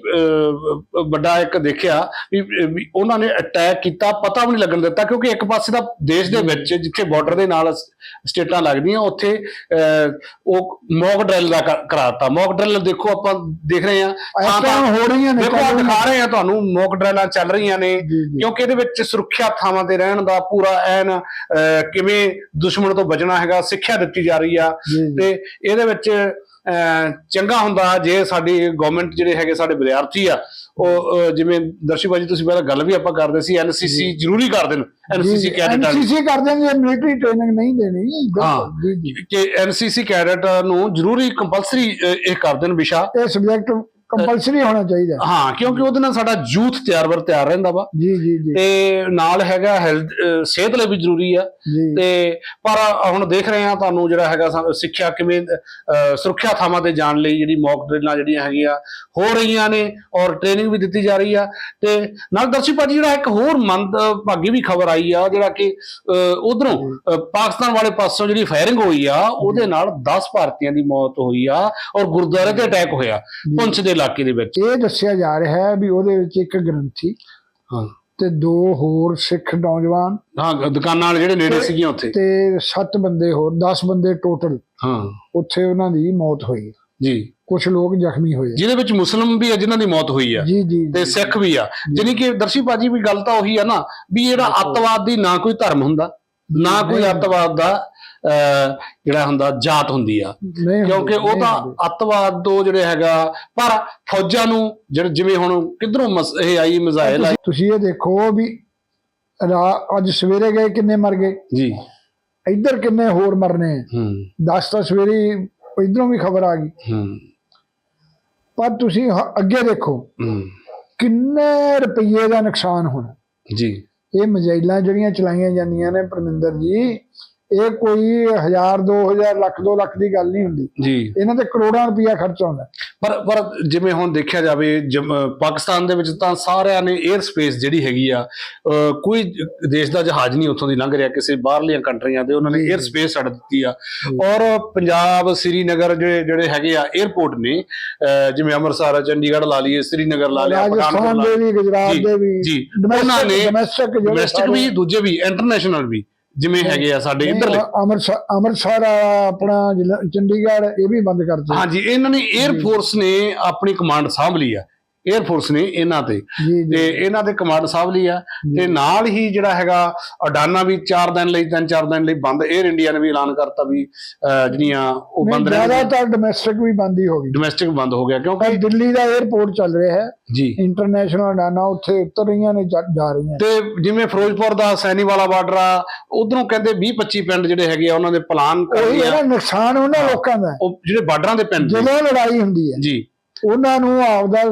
ਵੱਡਾ ਇੱਕ ਦੇਖਿਆ ਵੀ ਉਹਨਾਂ ਨੇ ਅਟੈਕ ਕੀਤਾ ਪਤਾ ਵੀ ਨਹੀਂ ਲੱਗਣ ਦਿੱਤਾ ਕਿਉਂਕਿ ਇੱਕ ਪਾਸੇ ਦਾ ਦੇਸ਼ ਦੇ ਵਿੱਚ ਜਿੱਥੇ ਬਾਰਡਰ ਦੇ ਨਾਲ ਸਟੇਟਾਂ ਲੱਗਦੀਆਂ ਉੱਥੇ ਉਹ ਮੌਕ ਡਰਿਲ ਦਾ ਕਰਾਤਾ। ਮੌਕ ਡਰਿਲ ਦੇਖੋ ਆਪਾਂ ਦੇਖ ਰਹੇ ਹਾਂ। ਇਸ ਥਾਂ ਹੋ ਰਹੀਆਂ ਨੇ ਦੇਖੋ ਦਿਖਾ ਰਹੇ ਹਾਂ ਤੁਹਾਨੂੰ ਮੌਕ ਡਰਿਲਾਂ ਚੱਲ ਰਹੀਆਂ ਨੇ ਕਿਉਂਕਿ ਇਹਦੇ ਵਿੱਚ ਸੁਰੱਖਿਆ ਥਾਵਾਂ ਤੇ ਰਹਿਣ ਦਾ ਪੂਰਾ ਐਨ ਕਿਵੇਂ ਦੁਸ਼ਮਣ ਤੋਂ ਬਚਣਾ ਹੈਗਾ ਸਿੱਖਿਆ ਦਿੱਤੀ ਜਾ ਰਹੀ ਆ। ਤੇ ਇਹਦੇ ਵਿੱਚ ਚੰਗਾ ਹੁੰਦਾ ਜੇ ਸਾਡੀ ਗਵਰਨਮੈਂਟ ਜਿਹੜੇ ਹੈਗੇ ਸਾਡੇ ਵਿਦਿਆਰਥੀ ਆ ਉਹ ਜਿਵੇਂ ਦਰਸ਼ੀ ਬਾਜੀ ਤੁਸੀਂ ਪਹਿਲਾਂ ਗੱਲ ਵੀ ਆਪਾਂ ਕਰਦੇ ਸੀ ਐਨਸੀਸੀ ਜ਼ਰੂਰੀ ਕਰ ਦੇਣ ਐਨਸੀਸੀ ਕੈਡਟ ਐਨਸੀਸੀ ਕਰਦੇ ਨੇ ਮਿਲਟਰੀ ਟ੍ਰੇਨਿੰਗ ਨਹੀਂ ਦੇਣੀ। ਹਾਂ। ਕਿ ਐਨਸੀਸੀ ਕੈਡਟ ਨੂੰ ਜ਼ਰੂਰੀ ਕੰਪਲਸਰੀ ਇਹ ਕਰ ਦੇਣ ਵਿਸ਼ਾ। ਇਹ ਸਬਜੈਕਟ ਕੰਪਲਸਰੀ ਹੋਣਾ ਚਾਹੀਦਾ ਹਾਂ। ਕਿਉਂਕਿ ਉਹਦੇ ਨਾਲ ਸਾਡਾ ਯੂਥ ਤਿਆਰ ਬਰ ਤਿਆਰ ਰਹਿੰਦਾ ਵਾ। ਜੀ ਜੀ ਜੀ। ਤੇ ਨਾਲ ਹੈਗਾ ਹੈਲਥ ਸਿਹਤ ਲਈ ਵੀ ਜ਼ਰੂਰੀ ਆ। ਤੇ ਪਰ ਹੁਣ ਦੇਖ ਰਹੇ ਆ ਤੁਹਾਨੂੰ ਜਿਹੜਾ ਹੈਗਾ ਸਿੱਖਿਆ ਕਿਵੇਂ ਸੁਰੱਖਿਆ ਥਾਵਾਂ ਤੇ ਜਾਣ ਲਈ ਜਿਹੜੀ ਮੌਕ ਡਰਿਲਾਂ ਜਿਹੜੀਆਂ ਹੈਗੀਆਂ ਹੋ ਰਹੀਆਂ ਨੇ ਔਰ ਟ੍ਰੇਨਿੰਗ ਵੀ ਦਿੱਤੀ ਜਾ ਰਹੀ ਆ। ਤੇ ਨਾਲ ਦਰਸ਼ੀ ਭਾਜੀ ਜਿਹੜਾ ਇੱਕ ਹੋਰ ਮੰਦ ਭਾਗੀ ਵੀ ਖਬਰ ਆਈ ਆ ਜਿਹੜਾ ਕਿ ਉਧਰੋਂ ਪਾਕਿਸਤਾਨ ਵਾਲੇ ਪਾਸੋਂ ਜਿਹੜੀ ਫਾਇਰਿੰਗ ਹੋਈ ਆ ਉਹਦੇ ਨਾਲ 10 ਭਾਰਤੀਆਂ ਦੀ ਮੌਤ ਹੋਈ ਆ ਔਰ ਗੁਰਦੁਆਰੇ ਤੇ ਅਟੈਕ ਹੋਇਆ। ਪੁੰਛ ਦੇ ਇਲਾਕੇ ਦੇ ਵਿੱਚ। ਇਹ ਦੱਸਿਆ ਜਾ ਰਿਹਾ ਹੈ ਵੀ ਉਹਦੇ ਵਿੱਚ ਇੱਕ ਗ੍ਰੰਥੀ ਹਾਂ। ਤੇ ਦੋ ਹੋਰ ਸਿੱਖ ਨੌਜਵਾਨ ਹਾਂ ਦੁਕਾਨਾਂ ਵਾਲੇ ਜਿਹੜੇ ਨੇੜੇ ਸੀਗੀਆਂ ਉੱਥੇ। ਤੇ ਸੱਤ ਬੰਦੇ ਹੋਰ 10 ਬੰਦੇ ਟੋਟਲ ਹਾਂ। ਉੱਥੇ ਉਹਨਾਂ ਦੀ ਮੌਤ ਹੋਈ। ਜੀ। ਕੁਝ ਲੋਕ ਜ਼ਖਮੀ ਹੋਏ। ਜਿਹਦੇ ਵਿੱਚ ਮੁਸਲਮ ਵੀ ਆ ਜਿਨ੍ਹਾਂ ਦੀ ਮੌਤ ਹੋਈ ਆ ਜੀ ਜੀ ਤੇ। ਸਿੱਖ ਵੀ ਆ। ਜਾਨੀ ਕਿ ਦਰਸ਼ੀ ਬਾਜੀ ਵੀ ਗੱਲ ਤਾਂ ਉਹੀ ਆ ਨਾ ਵੀ ਜਿਹੜਾ ਅੱਤਵਾਦ ਦੀ ਨਾ ਕੋਈ ਧਰਮ ਹੁੰਦਾ ਨਾ ਕੋਈ। ਅੱਤਵਾਦ ਦਾ ਜਿਹੜਾ ਹੁੰਦਾ ਜਾਤ ਹੁੰਦੀ ਆ। ਕਿਉਂਕਿ ਉਹ ਤਾਂ। ਅੱਤਵਾਦ ਤੋਂ ਜਿਹੜੇ ਹੈਗਾ ਪਰ ਫੌਜਾਂ ਨੂੰ ਜਿਹੜੇ ਜਿਵੇਂ ਹੁਣ ਕਿਧਰੋਂ ਇਹ ਆਈ ਮਿਜ਼ਾਈਲ ਆਈ। ਤੁਸੀਂ- ਇਹ ਦੇਖੋ ਵੀ ਅੱਜ ਸਵੇਰੇ ਗਏ ਕਿੰਨੇ ਮਰ ਗਏ? ਜੀ। ਇੱਧਰ ਕਿੰਨੇ ਹੋਰ ਮਰਨੇ ਹੂੰ। 10 ਤਾਂ ਸਵੇਰੇ ਇਧਰੋਂ ਵੀ ਖਬਰ ਆ ਗਈ। ਹੂੰ। ਪਰ ਤੁਸੀਂ ਅੱਗੇ ਦੇਖੋ। ਹੂੰ। ਕਿੰਨੇ ਰੁਪਏ ਦਾ ਨੁਕਸਾਨ ਹੋਣਾ। ਜੀ। ਇਹ ਮਜਾਈਲਾਂ ਜਿਹੜੀਆਂ ਚਲਾਈਆਂ ਜਾਂਦੀਆਂ ਨੇ ਪਰਮਿੰਦਰ ਜੀ ਇਹ ਕੋਈ 1000 2000 ਲੱਖ 2 ਲੱਖ ਦੀ ਗੱਲ ਨਹੀਂ ਹੁੰਦੀ। ਜੀ। ਇਹਨਾਂ ਤੇ ਕਰੋੜਾਂ ਰੁਪਇਆ ਖਰਚ ਆਉਂਦਾ। ਪਰ ਪਰ ਜਿਵੇਂ ਹੁਣ ਦੇਖਿਆ ਜਾਵੇ ਪਾਕਿਸਤਾਨ ਦੇ ਵਿੱਚ ਤਾਂ ਸਾਰਿਆਂ ਨੇ 에ਅਰ ਸਪੇਸ ਜਿਹੜੀ ਹੈਗੀ ਆ ਕੋਈ ਦੇਸ਼ ਦਾ ਜਹਾਜ਼ ਨਹੀਂ ਉੱਥੋਂ ਦੀ ਲੰਘ ਰਿਹਾ ਕਿਸੇ ਬਾਹਰਲੀਆਂ ਕੰਟਰੀਆਂ ਦੇ ਉਹਨਾਂ ਨੇ 에ਅਰ ਸਪੇਸ ਛੱਡ ਦਿੱਤੀ ਆ। ਔਰ ਪੰਜਾਬ ਸ੍ਰੀਨਗਰ ਜਿਹੜੇ ਜਿਹੜੇ ਹੈਗੇ ਆ 에ਅਰਪੋਰਟ ਨੇ ਜਿਵੇਂ ਅੰਮ੍ਰਿਤਸਰ ਚੰਡੀਗੜ੍ਹ ਲਾ ਲਈਏ ਸ੍ਰੀਨਗਰ ਲਾ ਲਿਆ ਪਠਾਨਕੋਟ ਲਾ ਲਈਏ ਗੁਜਰਾਤ ਦੇ ਵੀ ਜੀ। ਉਹਨਾਂ ਨੇ ਡੋਮੈਸਟਿਕ ਵੀ ਦੂਜੇ ਵੀ ਇੰਟਰਨੈਸ਼ਨਲ ਵੀ। ਜਿਵੇਂ ਹੈਗੇ ਆ ਸਾਡੇ ਇੱਧਰਲੇ। ਅੰਮ੍ਰਿਤਸਰ ਅੰਮ੍ਰਿਤਸਰ ਆ, ਆਪਣਾ ਜ਼ਿਲ੍ਹਾ- ਚੰਡੀਗੜ੍ਹ ਇਹ ਵੀ ਬੰਦ ਕਰ ਦਿੱਤੇ। ਹਾਂਜੀ ਇਹਨਾਂ ਨੇ 에ਅਰ ਫੋਰਸ ਨੇ ਆਪਣੀ ਕਮਾਂਡ ਸਾਂਭ ਲਈ ਆ। 에ਅਰ ਫੋਰਸ ਨੇ ਇਹਨਾਂ ਤੇ। ਤੇ ਇਹਨਾਂ ਦੇ ਕਮਾਂਡ ਸਾਹਿਬ ਲਈ ਆ। ਤੇ ਨਾਲ ਹੀ ਜਿਹੜਾ ਹੈਗਾ ਅਡਾਨਾ ਵੀ 4 ਦਿਨ ਲਈ 3-4 ਦਿਨ ਲਈ ਬੰਦ। 에ਅਰ ਇੰਡੀਆ ਨੇ ਵੀ ਐਲਾਨ ਕਰਤਾ ਵੀ ਜਿਹੜੀਆਂ ਉਹ ਬੰਦ ਰਹਿਣਗੀਆਂ। ਜ਼ਿਆਦਾਤਰ ਡੋਮੈਸਟਿਕ ਵੀ ਬੰਦ ਹੀ ਹੋ ਗਈ। ਡੋਮੈਸਟਿਕ ਬੰਦ ਹੋ ਗਿਆ ਕਿਉਂਕਿ ਦਿੱਲੀ ਦਾ 에ਅਰਪੋਰਟ ਚੱਲ ਰਿਹਾ ਹੈ। ਜੀ। ਇੰਟਰਨੈਸ਼ਨਲ ਅਡਾਨਾ ਉੱਥੇ ਉਤਰ ਰਹੀਆਂ ਨੇ ਜਾ ਰਹੀਆਂ ਤੇ ਜਿਵੇਂ ਫਿਰੋਜ਼ਪੁਰ ਦਾ ਸੈਣੀ ਵਾਲਾ ਬਾਰਡਰ ਆ ਉਧਰੋਂ ਕਹਿੰਦੇ 20-25 ਪਿੰਡ ਜਿਹੜੇ ਹੈਗੇ ਆ ਉਹਨਾਂ ਦੇ ਪਲਾਨ ਕਰ ਰਹੇ ਆ। ਉਹ ਨੁਕਸਾਨ ਉਹਨਾਂ ਲੋਕਾਂ ਦਾ ਉਹ ਜਿਹੜੇ ਬਾਰਡਰਾਂ ਦੇ ਪਿੰਡ ਜਦੋਂ ਲੜਾਈ ਹੁੰਦੀ ਹੈ ਜੀ। ਉਹਨਾਂ ਨੂੰ ਆਪਦਾ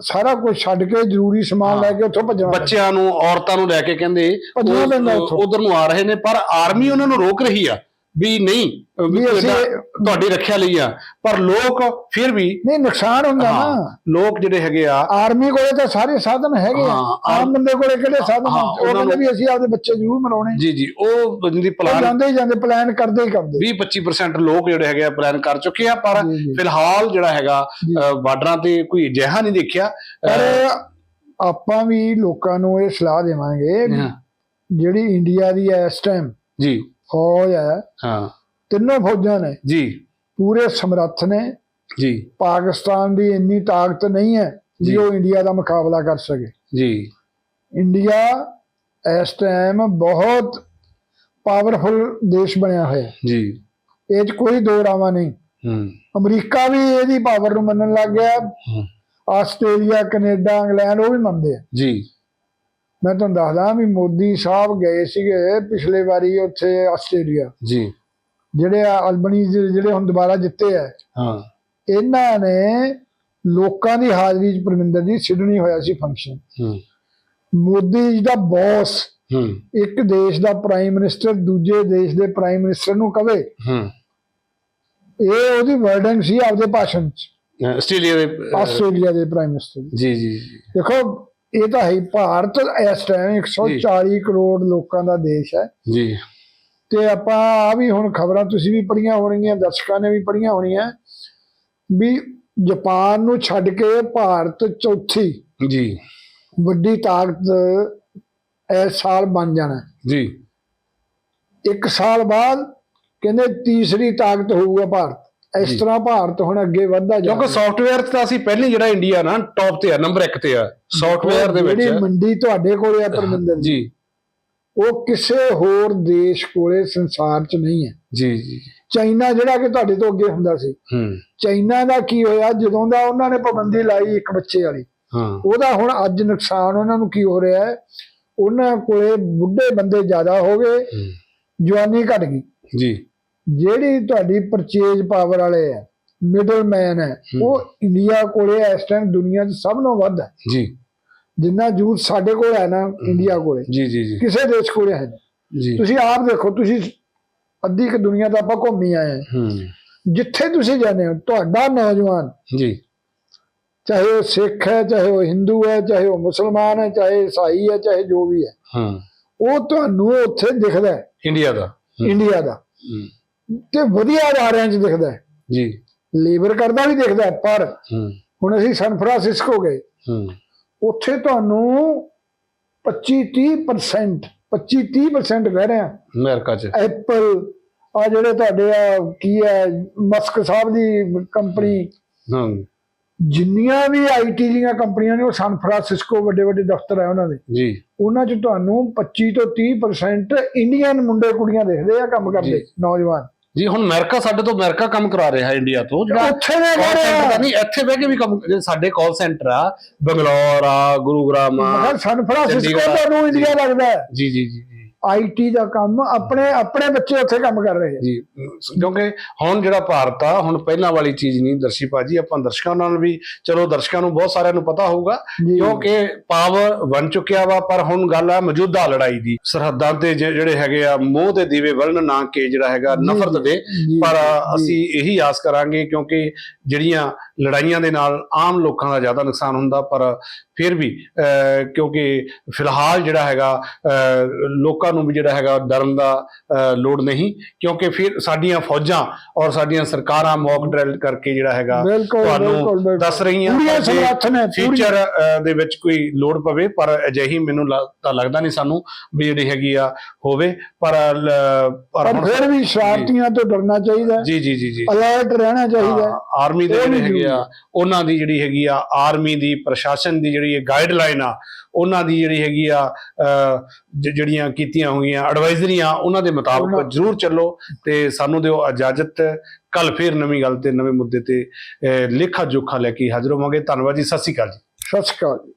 ਸਾਰਾ ਕੁਝ ਛੱਡ ਕੇ ਜ਼ਰੂਰੀ ਸਮਾਨ। ਲੈ ਕੇ ਉੱਥੋਂ ਭੱਜਣਾ। ਬੱਚਿਆਂ ਨੂੰ ਔਰਤਾਂ ਨੂੰ ਲੈ ਕੇ ਕਹਿੰਦੇ ਭੱਜਣਾ ਪੈਂਦਾ ਉੱਥੋਂ। ਉਧਰ ਨੂੰ ਆ ਰਹੇ ਨੇ ਪਰ ਆਰਮੀ ਉਹਨਾਂ ਨੂੰ ਰੋਕ ਰਹੀ ਆ ਵੀ ਨਹੀਂ ਵੀ ਅਸੀਂ- ਤੁਹਾਡਾ- ਰੱਖਿਆ ਲਈ ਆ। ਪਰ ਲੋਕ ਫਿਰ ਵੀ ਨਹੀਂ ਨੁਕਸਾਨ ਹੁੰਦਾ ਨਾ। ਲੋਕ ਜਿਹੜੇ ਹੈਗੇ ਆ ਆਰਮੀ ਕੋਲੇ ਤਾਂ ਸਾਰੇ ਸਾਧਨ ਹੈਗੇ ਆ। ਆਮ ਬੰਦੇ ਕੋਲੇ ਕਿਹੜੇ ਸਾਧਨ? ਉਹ ਕਹਿੰਦੇ ਵੀ ਅਸੀਂ ਆਪਦੇ ਬੱਚੇ ਜ਼ਰੂਰ ਮਰਾਉਣੇ। ਜੀ ਜੀ ਉਹ ਉਹ ਪਲਾਨ ਜਾਂਦੇ ਹੀ ਜਾਂਦੇ ਪਲਾਨ ਕਰਦੇ ਹੀ ਕਰਦੇ। 20-25% ਲੋਕ ਜਿਹੜੇ ਹੈਗੇ ਆ ਪਲਾਨ ਕਰ ਚੁੱਕੇ ਆ ਪਰ। ਫਿਲਹਾਲ ਜਿਹੜਾ ਹੈਗਾ ਬਾਰਡਰਾਂ ਤੇ ਕੋਈ ਅਜਿਹਾ ਨਹੀਂ ਦੇਖਿਆ। ਪਰ ਆਪਾਂ ਵੀ ਲੋਕਾਂ ਨੂੰ ਇਹ ਸਲਾਹ ਦੇਵਾਂਗੇ ਜਿਹੜੀ ਇੰਡੀਆ ਦੀ ਹੈ ਇਸ ਟਾਈਮ ਜੀ। ਫੌਜ ਹੈ। ਹਾਂ। ਤਿੰਨੋਂ ਫੌਜਾਂ ਨੇ। ਜੀ। ਪੂਰੇ ਸਮਰੱਥ ਨੇ। ਜੀ। ਪਾਕਿਸਤਾਨ ਦੀ ਇੰਨੀ ਤਾਕਤ ਨਹੀਂ ਹੈ ਜੀ। ਕਿ ਉਹ ਇੰਡੀਆ ਦਾ ਮੁਕਾਬਲਾ ਕਰ ਸਕੇ। ਜੀ। ਇੰਡੀਆ ਇਸ ਟਾਈਮ ਬਹੁਤ ਪਾਵਰਫੁਲ ਦੇਸ਼ ਬਣਿਆ ਹੋਇਆ। ਹੈ ਜੀ। ਇਹ 'ਚ ਕੋਈ ਦੋ ਰਾਵਾਂ ਨਹੀਂ। ਹੂੰ। ਅਮਰੀਕਾ ਵੀ ਇਹਦੀ ਪਾਵਰ ਨੂੰ ਮੰਨਣ ਲੱਗ ਗਿਆ। ਆਸਟ੍ਰੇਲੀਆ ਕੈਨੇਡਾ ਇੰਗਲੈਂਡ ਉਹ ਵੀ ਮੰਨਦੇ ਆ। ਜੀ। ਮੈਂ ਤੁਹਾਨੂੰ ਦੱਸਦਾ ਵੀ ਮੋਦੀ ਸਾਹਿਬ ਗਏ ਸੀਗੇ ਪਿਛਲੇ ਵਾਰੀ ਉੱਥੇ ਆਸਟ੍ਰੇਲੀਆ। ਜੀ। ਜਿਹੜੇ ਆ ਅਲਬਨੀਜ਼ ਜਿਹੜੇ ਹੁਣ ਦੁਬਾਰਾ ਜਿੱਤੇ ਆ ਹਾਂ। ਇਹਨਾਂ ਨੇ ਲੋਕਾਂ ਦੀ ਹਾਜ਼ਰੀ 'ਚ ਪਰਮਿੰਦਰ ਜੀ ਸਿਡਨੀ ਹੋਇਆ ਸੀ ਫੰਕਸ਼ਨ ਹੂੰ। ਮੋਦੀ ਜੀ ਦਾ ਬੌਸ ਹੂੰ। ਇੱਕ ਦੇਸ਼ ਦਾ ਪ੍ਰਾਈਮ ਮਿਨਿਸਟਰ ਦੂਜੇ ਦੇਸ਼ ਦੇ ਪ੍ਰਾਈਮ ਮਿਨਿਸਟਰ ਨੂੰ ਕਵੇ। ਹੂੰ। ਇਹ ਉਹਦੀ ਵਰਡਿੰਗ ਸੀ ਆਪਦੇ ਭਾਸ਼ਣ 'ਚ। ਆਸਟ੍ਰੇਲੀਆ ਦੇ ਅਹ, ਆਸਟ੍ਰੇਲੀਆ ਦੇ ਪ੍ਰਾਈਮ ਮਿਨਿਸਟਰ ਜੀ ਜੀ। ਦੇਖੋ ਇਹ ਤਾਂ ਹੈ ਭਾਰਤ ਇਸ ਟਾਈਮ 140 ਕਰੋੜ ਲੋਕਾਂ ਦਾ ਦੇਸ਼ ਹੈ। ਜੀ। ਤੇ ਆਪਾਂ ਆ ਵੀ ਹੁਣ ਖਬਰਾਂ ਤੁਸੀਂ ਵੀ ਪੜ੍ਹੀਆਂ ਹੋਣਗੀਆਂ ਦਰਸ਼ਕਾਂ ਨੇ ਵੀ ਪੜ੍ਹੀਆਂ ਹੋਣੀਆਂ ਵੀ ਜਾਪਾਨ ਨੂੰ ਛੱਡ ਕੇ ਭਾਰਤ ਚੌਥੀ ਜੀ। ਵੱਡੀ ਤਾਕਤ ਇਸ ਸਾਲ ਬਣ ਜਾਣਾ। ਜੀ। ਇੱਕ ਸਾਲ ਬਾਅਦ ਕਹਿੰਦੇ ਤੀਸਰੀ ਤਾਕਤ ਹੋਊਗਾ ਭਾਰਤ। ਇਸ। ਤਰ੍ਹਾਂ ਭਾਰਤ ਹੁਣ ਅੱਗੇ ਵੱਧਦਾ ਜਾ ਕਿਉਂਕਿ ਸੌਫਟਵੇਅਰ ਤਾਂ ਅਸੀਂ ਪਹਿਲੀ ਜਿਹੜਾ ਇੰਡੀਆ ਨਾ ਟੌਪ ਤੇ ਆ ਨੰਬਰ 1 ਤੇ ਆ ਸੌਫਟਵੇਅਰ ਦੇ ਵਿੱਚ। ਜਿਹੜੀ ਮੰਡੀ ਤੁਹਾਡੇ ਕੋਲੇ ਆ ਪਰਮਿੰਦਰ ਜੀ ਉਹ ਕਿਸੇ ਹੋਰ ਦੇਸ਼ ਕੋਲੇ ਸੰਸਾਰ 'ਚ ਨਹੀਂ ਹੈ। ਜੀ ਜੀ। ਚਾਈਨਾ ਜਿਹੜਾ ਕਿ ਤੁਹਾਡੇ ਤੋਂ ਅੱਗੇ ਹੁੰਦਾ ਸੀ। ਹੂੰ। ਚਾਈਨਾ ਦਾ ਕੀ ਹੋਇਆ? ਜਦੋਂ ਦਾ ਉਹਨਾਂ ਨੇ ਪਾਬੰਦੀ ਲਾਈ ਇੱਕ ਬੱਚੇ ਵਾਲੀ ਹਾਂ। ਉਹਦਾ ਹੁਣ ਅੱਜ ਨੁਕਸਾਨ ਉਹਨਾਂ ਨੂੰ ਕੀ ਹੋ ਰਿਹਾ ਹੈ? ਉਹਨਾਂ ਕੋਲੇ ਬੁੱਢੇ ਬੰਦੇ ਜ਼ਿਆਦਾ ਹੋ ਗਏ ਜਵਾਨੀ ਘਟ ਗਈ। ਜੀ। ਜਿਹੜੀ ਤੁਹਾਡੀ ਪਰਚੇਜ ਪਾਵਰ ਵਾਲੇ ਆ ਮਿਡਲਮੈਨ ਹੈ। ਉਹ ਇੰਡੀਆ ਕੋਲੇ ਇਸ ਟਾਈਮ ਦੁਨੀਆ 'ਚ ਸਭ ਤੋਂ ਵੱਧ ਹੈ ਜੀ। ਜਿੰਨਾ ਜੂਥ ਸਾਡੇ ਕੋਲ ਹੈ ਨਾ ਇੰਡੀਆ ਕੋਲੇ। ਜੀ ਜੀ ਜੀ। ਕਿਸੇ ਦੇਸ਼ ਕੋਲੇ ਹੈ। ਜੀ। ਤੁਸੀਂ ਆਪ ਦੇਖੋ ਤੁਸੀਂ ਅੱਧੀ ਕੁ ਦੁਨੀਆ ਤਾਂ ਆਪਾਂ ਘੁੰਮੀ ਆਏ ਹਾਂ। ਜਿੱਥੇ ਤੁਸੀਂ ਜਾਂਦੇ ਹੋ ਤੁਹਾਡਾ ਨੌਜਵਾਨ ਜੀ। ਚਾਹੇ ਉਹ ਸਿੱਖ ਹੈ ਚਾਹੇ ਉਹ ਹਿੰਦੂ ਹੈ ਚਾਹੇ ਉਹ ਮੁਸਲਮਾਨ ਹੈ ਚਾਹੇ ਈਸਾਈ ਹੈ ਚਾਹੇ ਜੋ ਵੀ ਹੈ। ਹਾਂ। ਉਹ ਤੁਹਾਨੂੰ ਉੱਥੇ ਦਿਖਦਾ ਹੈ। ਇੰਡੀਆ ਦਾ। ਇੰਡੀਆ ਦਾ। ਤੇ ਵਧੀਆ ਅਦਾਰਿਆਂ 'ਚ ਦਿਖਦਾ ਹੈ। ਜੀ। ਲੇਬਰ ਕਰਦਾ ਵੀ ਦਿਖਦਾ ਪਰ ਹੁਣ ਅਸੀਂ ਸਨ ਫਰਾਂਸਿਸਕੋ ਗਏ। ਹੂੰ। ਉੱਥੇ ਤੁਹਾਨੂੰ 25-30% 25-30% ਕਹਿ ਰਹੇ ਆ ਅਮਰੀਕਾ 'ਚ। ਐਪਲ ਆ ਜਿਹੜੇ ਤੁਹਾਡੇ ਆ ਕੀ ਹੈ ਮਸਕ ਸਾਹਿਬ ਦੀ ਕੰਪਨੀ। ਹਾਂ। ਜਿੰਨੀਆਂ ਵੀ ਆਈਟੀ ਦੀਆਂ ਕੰਪਨੀਆਂ ਨੇ ਉਹ ਸਨ ਫਰਾਂਸਿਸਕੋ ਵੱਡੇ ਵੱਡੇ ਦਫ਼ਤਰ ਹੈ ਉਹਨਾਂ ਦੇ। ਜੀ। ਉਹਨਾਂ 'ਚ ਤੁਹਾਨੂੰ 25 ਤੋਂ 30% ਇੰਡੀਅਨ ਮੁੰਡੇ ਕੁੜੀਆਂ ਦੇਖਦੇ ਆ ਕੰਮ ਕਰਦੇ। ਨੌਜਵਾਨ। ਜੀ ਹੁਣ ਅਮਰੀਕਾ ਸਾਡੇ ਤੋਂ ਅਮਰੀਕਾ ਕੰਮ ਕਰਾ ਰਿਹਾ ਇੰਡੀਆ ਤੋਂ ਜਿਹੜਾ ਉੱਥੇ ਦੇ ਰਹੇ। ਸੈਂਟਰ ਦਾ ਨਹੀਂ ਇੱਥੇ ਬਹਿ ਕੇ ਵੀ ਕੰਮ ਜਿਹੜੇ ਸਾਡੇ ਕਾਲ ਸੈਂਟਰ ਆ ਬੰਗਲੌਰ ਆ ਗੁਰੂਗ੍ਰਾਮ ਆ ਮਗਰ ਸਨ ਫਰਾਂਸਿਸਕੋ ਚੰਡੀਗੜ੍ਹ, ਤੁਹਾਨੂੰ ਇੰਡੀਆ ਲੱਗਦਾ ਹੈ। ਜੀ ਜੀ ਜੀ ਜੀ। ਆਈਟੀ ਦਾ ਕੰਮ ਆਪਣੇ ਆਪਣੇ ਬੱਚੇ ਉੱਥੇ ਕੰਮ ਕਰ ਰਹੇ ਜੀ ਕਿਉਂਕਿ ਹੁਣ ਜਿਹੜਾ ਭਾਰਤ ਆ ਹੁਣ ਪਹਿਲਾਂ ਵਾਲੀ ਚੀਜ਼ ਨਹੀਂ ਦਰਸ਼ੀ ਭਾਜੀ ਆਪਾਂ ਦਰਸ਼ਕਾਂ ਨਾਲ ਵੀ ਚਲੋ ਦਰਸ਼ਕਾਂ ਨੂੰ ਬਹੁਤ ਸਾਰਿਆਂ ਨੂੰ ਪਤਾ ਹੋਊਗਾ। ਕਿਉਂਕਿ ਪਾਵਰ ਬਣ ਚੁੱਕਿਆ ਵਾ ਪਰ ਹੁਣ ਗੱਲ ਆ ਮੌਜੂਦਾ ਲੜਾਈ ਦੀ ਸਰਹੱਦਾਂ ਤੇ ਜਿਹੜੇ ਹੈਗੇ ਆ ਮੋਹ ਦੇ ਦੀਵੇ ਵਲਣ ਨਾ ਕੇ ਜਿਹੜਾ ਹੈਗਾ ਨਫ਼ਰਤ ਦੇ ਪਰ। ਅਸੀਂ ਇਹੀ ਆਸ ਕਰਾਂਗੇ ਕਿਉਂਕਿ ਜਿਹੜੀਆਂ ਲੜਾਈਆਂ ਦੇ ਨਾਲ ਆਮ ਲੋਕਾਂ ਦਾ ਜ਼ਿਆਦਾ ਨੁਕਸਾਨ ਹੁੰਦਾ ਪਰ ਫਿਰ ਵੀ ਕਿਉਂਕਿ ਫਿਲਹਾਲ ਜਿਹੜਾ ਹੈਗਾ ਲੋਕਾਂ ਨੂੰ ਵੀ ਜਿਹੜਾ ਹੈਗਾ ਡਰਨ ਦਾ ਲੋੜ ਨਹੀਂ ਕਿਉਂਕਿ ਫਿਰ ਸਾਡੀਆਂ ਫੌਜਾਂ ਔਰ ਸਾਡੀਆਂ ਸਰਕਾਰਾਂ ਮੌਕ ਡਰਿਲ ਕਰਕੇ ਜਿਹੜਾ ਹੈਗਾ ਤੁਹਾਨੂੰ ਦੱਸ ਰਹੀਆਂ ਫਿਊਚਰ ਦੇ ਵਿੱਚ ਕੋਈ ਲੋੜ ਪਵੇ ਪਰ ਅਜਿਹੀ ਮੈਨੂੰ ਤਾਂ ਲੱਗਦਾ ਨਹੀਂ ਸਾਨੂੰ ਵੀ ਜਿਹੜੀ ਹੈਗੀ ਆ ਹੋਵੇ ਪਰ ਪਰ ਫਿਰ ਵੀ ਸ਼ਰਾਰਤੀਆਂ ਤੋਂ ਡਰਨਾ ਚਾਹੀਦਾ। ਜੀ ਜੀ ਜੀ ਜੀ। ਅਲਰਟ ਰਹਿਣਾ ਚਾਹੀਦਾ। ਆਰਮੀ ਦੇ ਜਿਹੜੇ ਹੈਗੇ ਆ ਉਹਨਾਂ ਦੀ ਜਿਹੜੀ ਹੈਗੀ ਆ ਆਰਮੀ ਦੀ ਪ੍ਰਸ਼ਾਸਨ ਦੀ ਜਿਹੜੀ ਗਾਈਡਲਾਈਨ ਆ ਉਹਨਾਂ ਦੀ ਜਿਹੜੀ ਹੈਗੀ ਆ ਜਿਹੜੀਆਂ ਕੀਤੀਆਂ ਹੋਈਆਂ ਐਡਵਾਈਜ਼ਰੀਆਂ ਉਹਨਾਂ ਦੇ ਮੁਤਾਬਕ ਜ਼ਰੂਰ ਚੱਲੋ ਤੇ ਸਾਨੂੰ ਦਿਓ ਇਜਾਜ਼ਤ। ਕੱਲ ਫੇਰ ਨਵੀਂ ਗੱਲ ਤੇ ਨਵੇਂ ਮੁੱਦੇ ਤੇ ਲੇਖਾ ਜੋਖਾ ਲੈ ਕੇ ਹਾਜ਼ਰ ਹੋਵਾਂਗੇ। ਧੰਨਵਾਦ ਜੀ। ਸਤਿ ਸ਼੍ਰੀ ਅਕਾਲ ਜੀ। ਸਤਿ ਸ਼੍ਰੀ ਅਕਾਲ ਜੀ।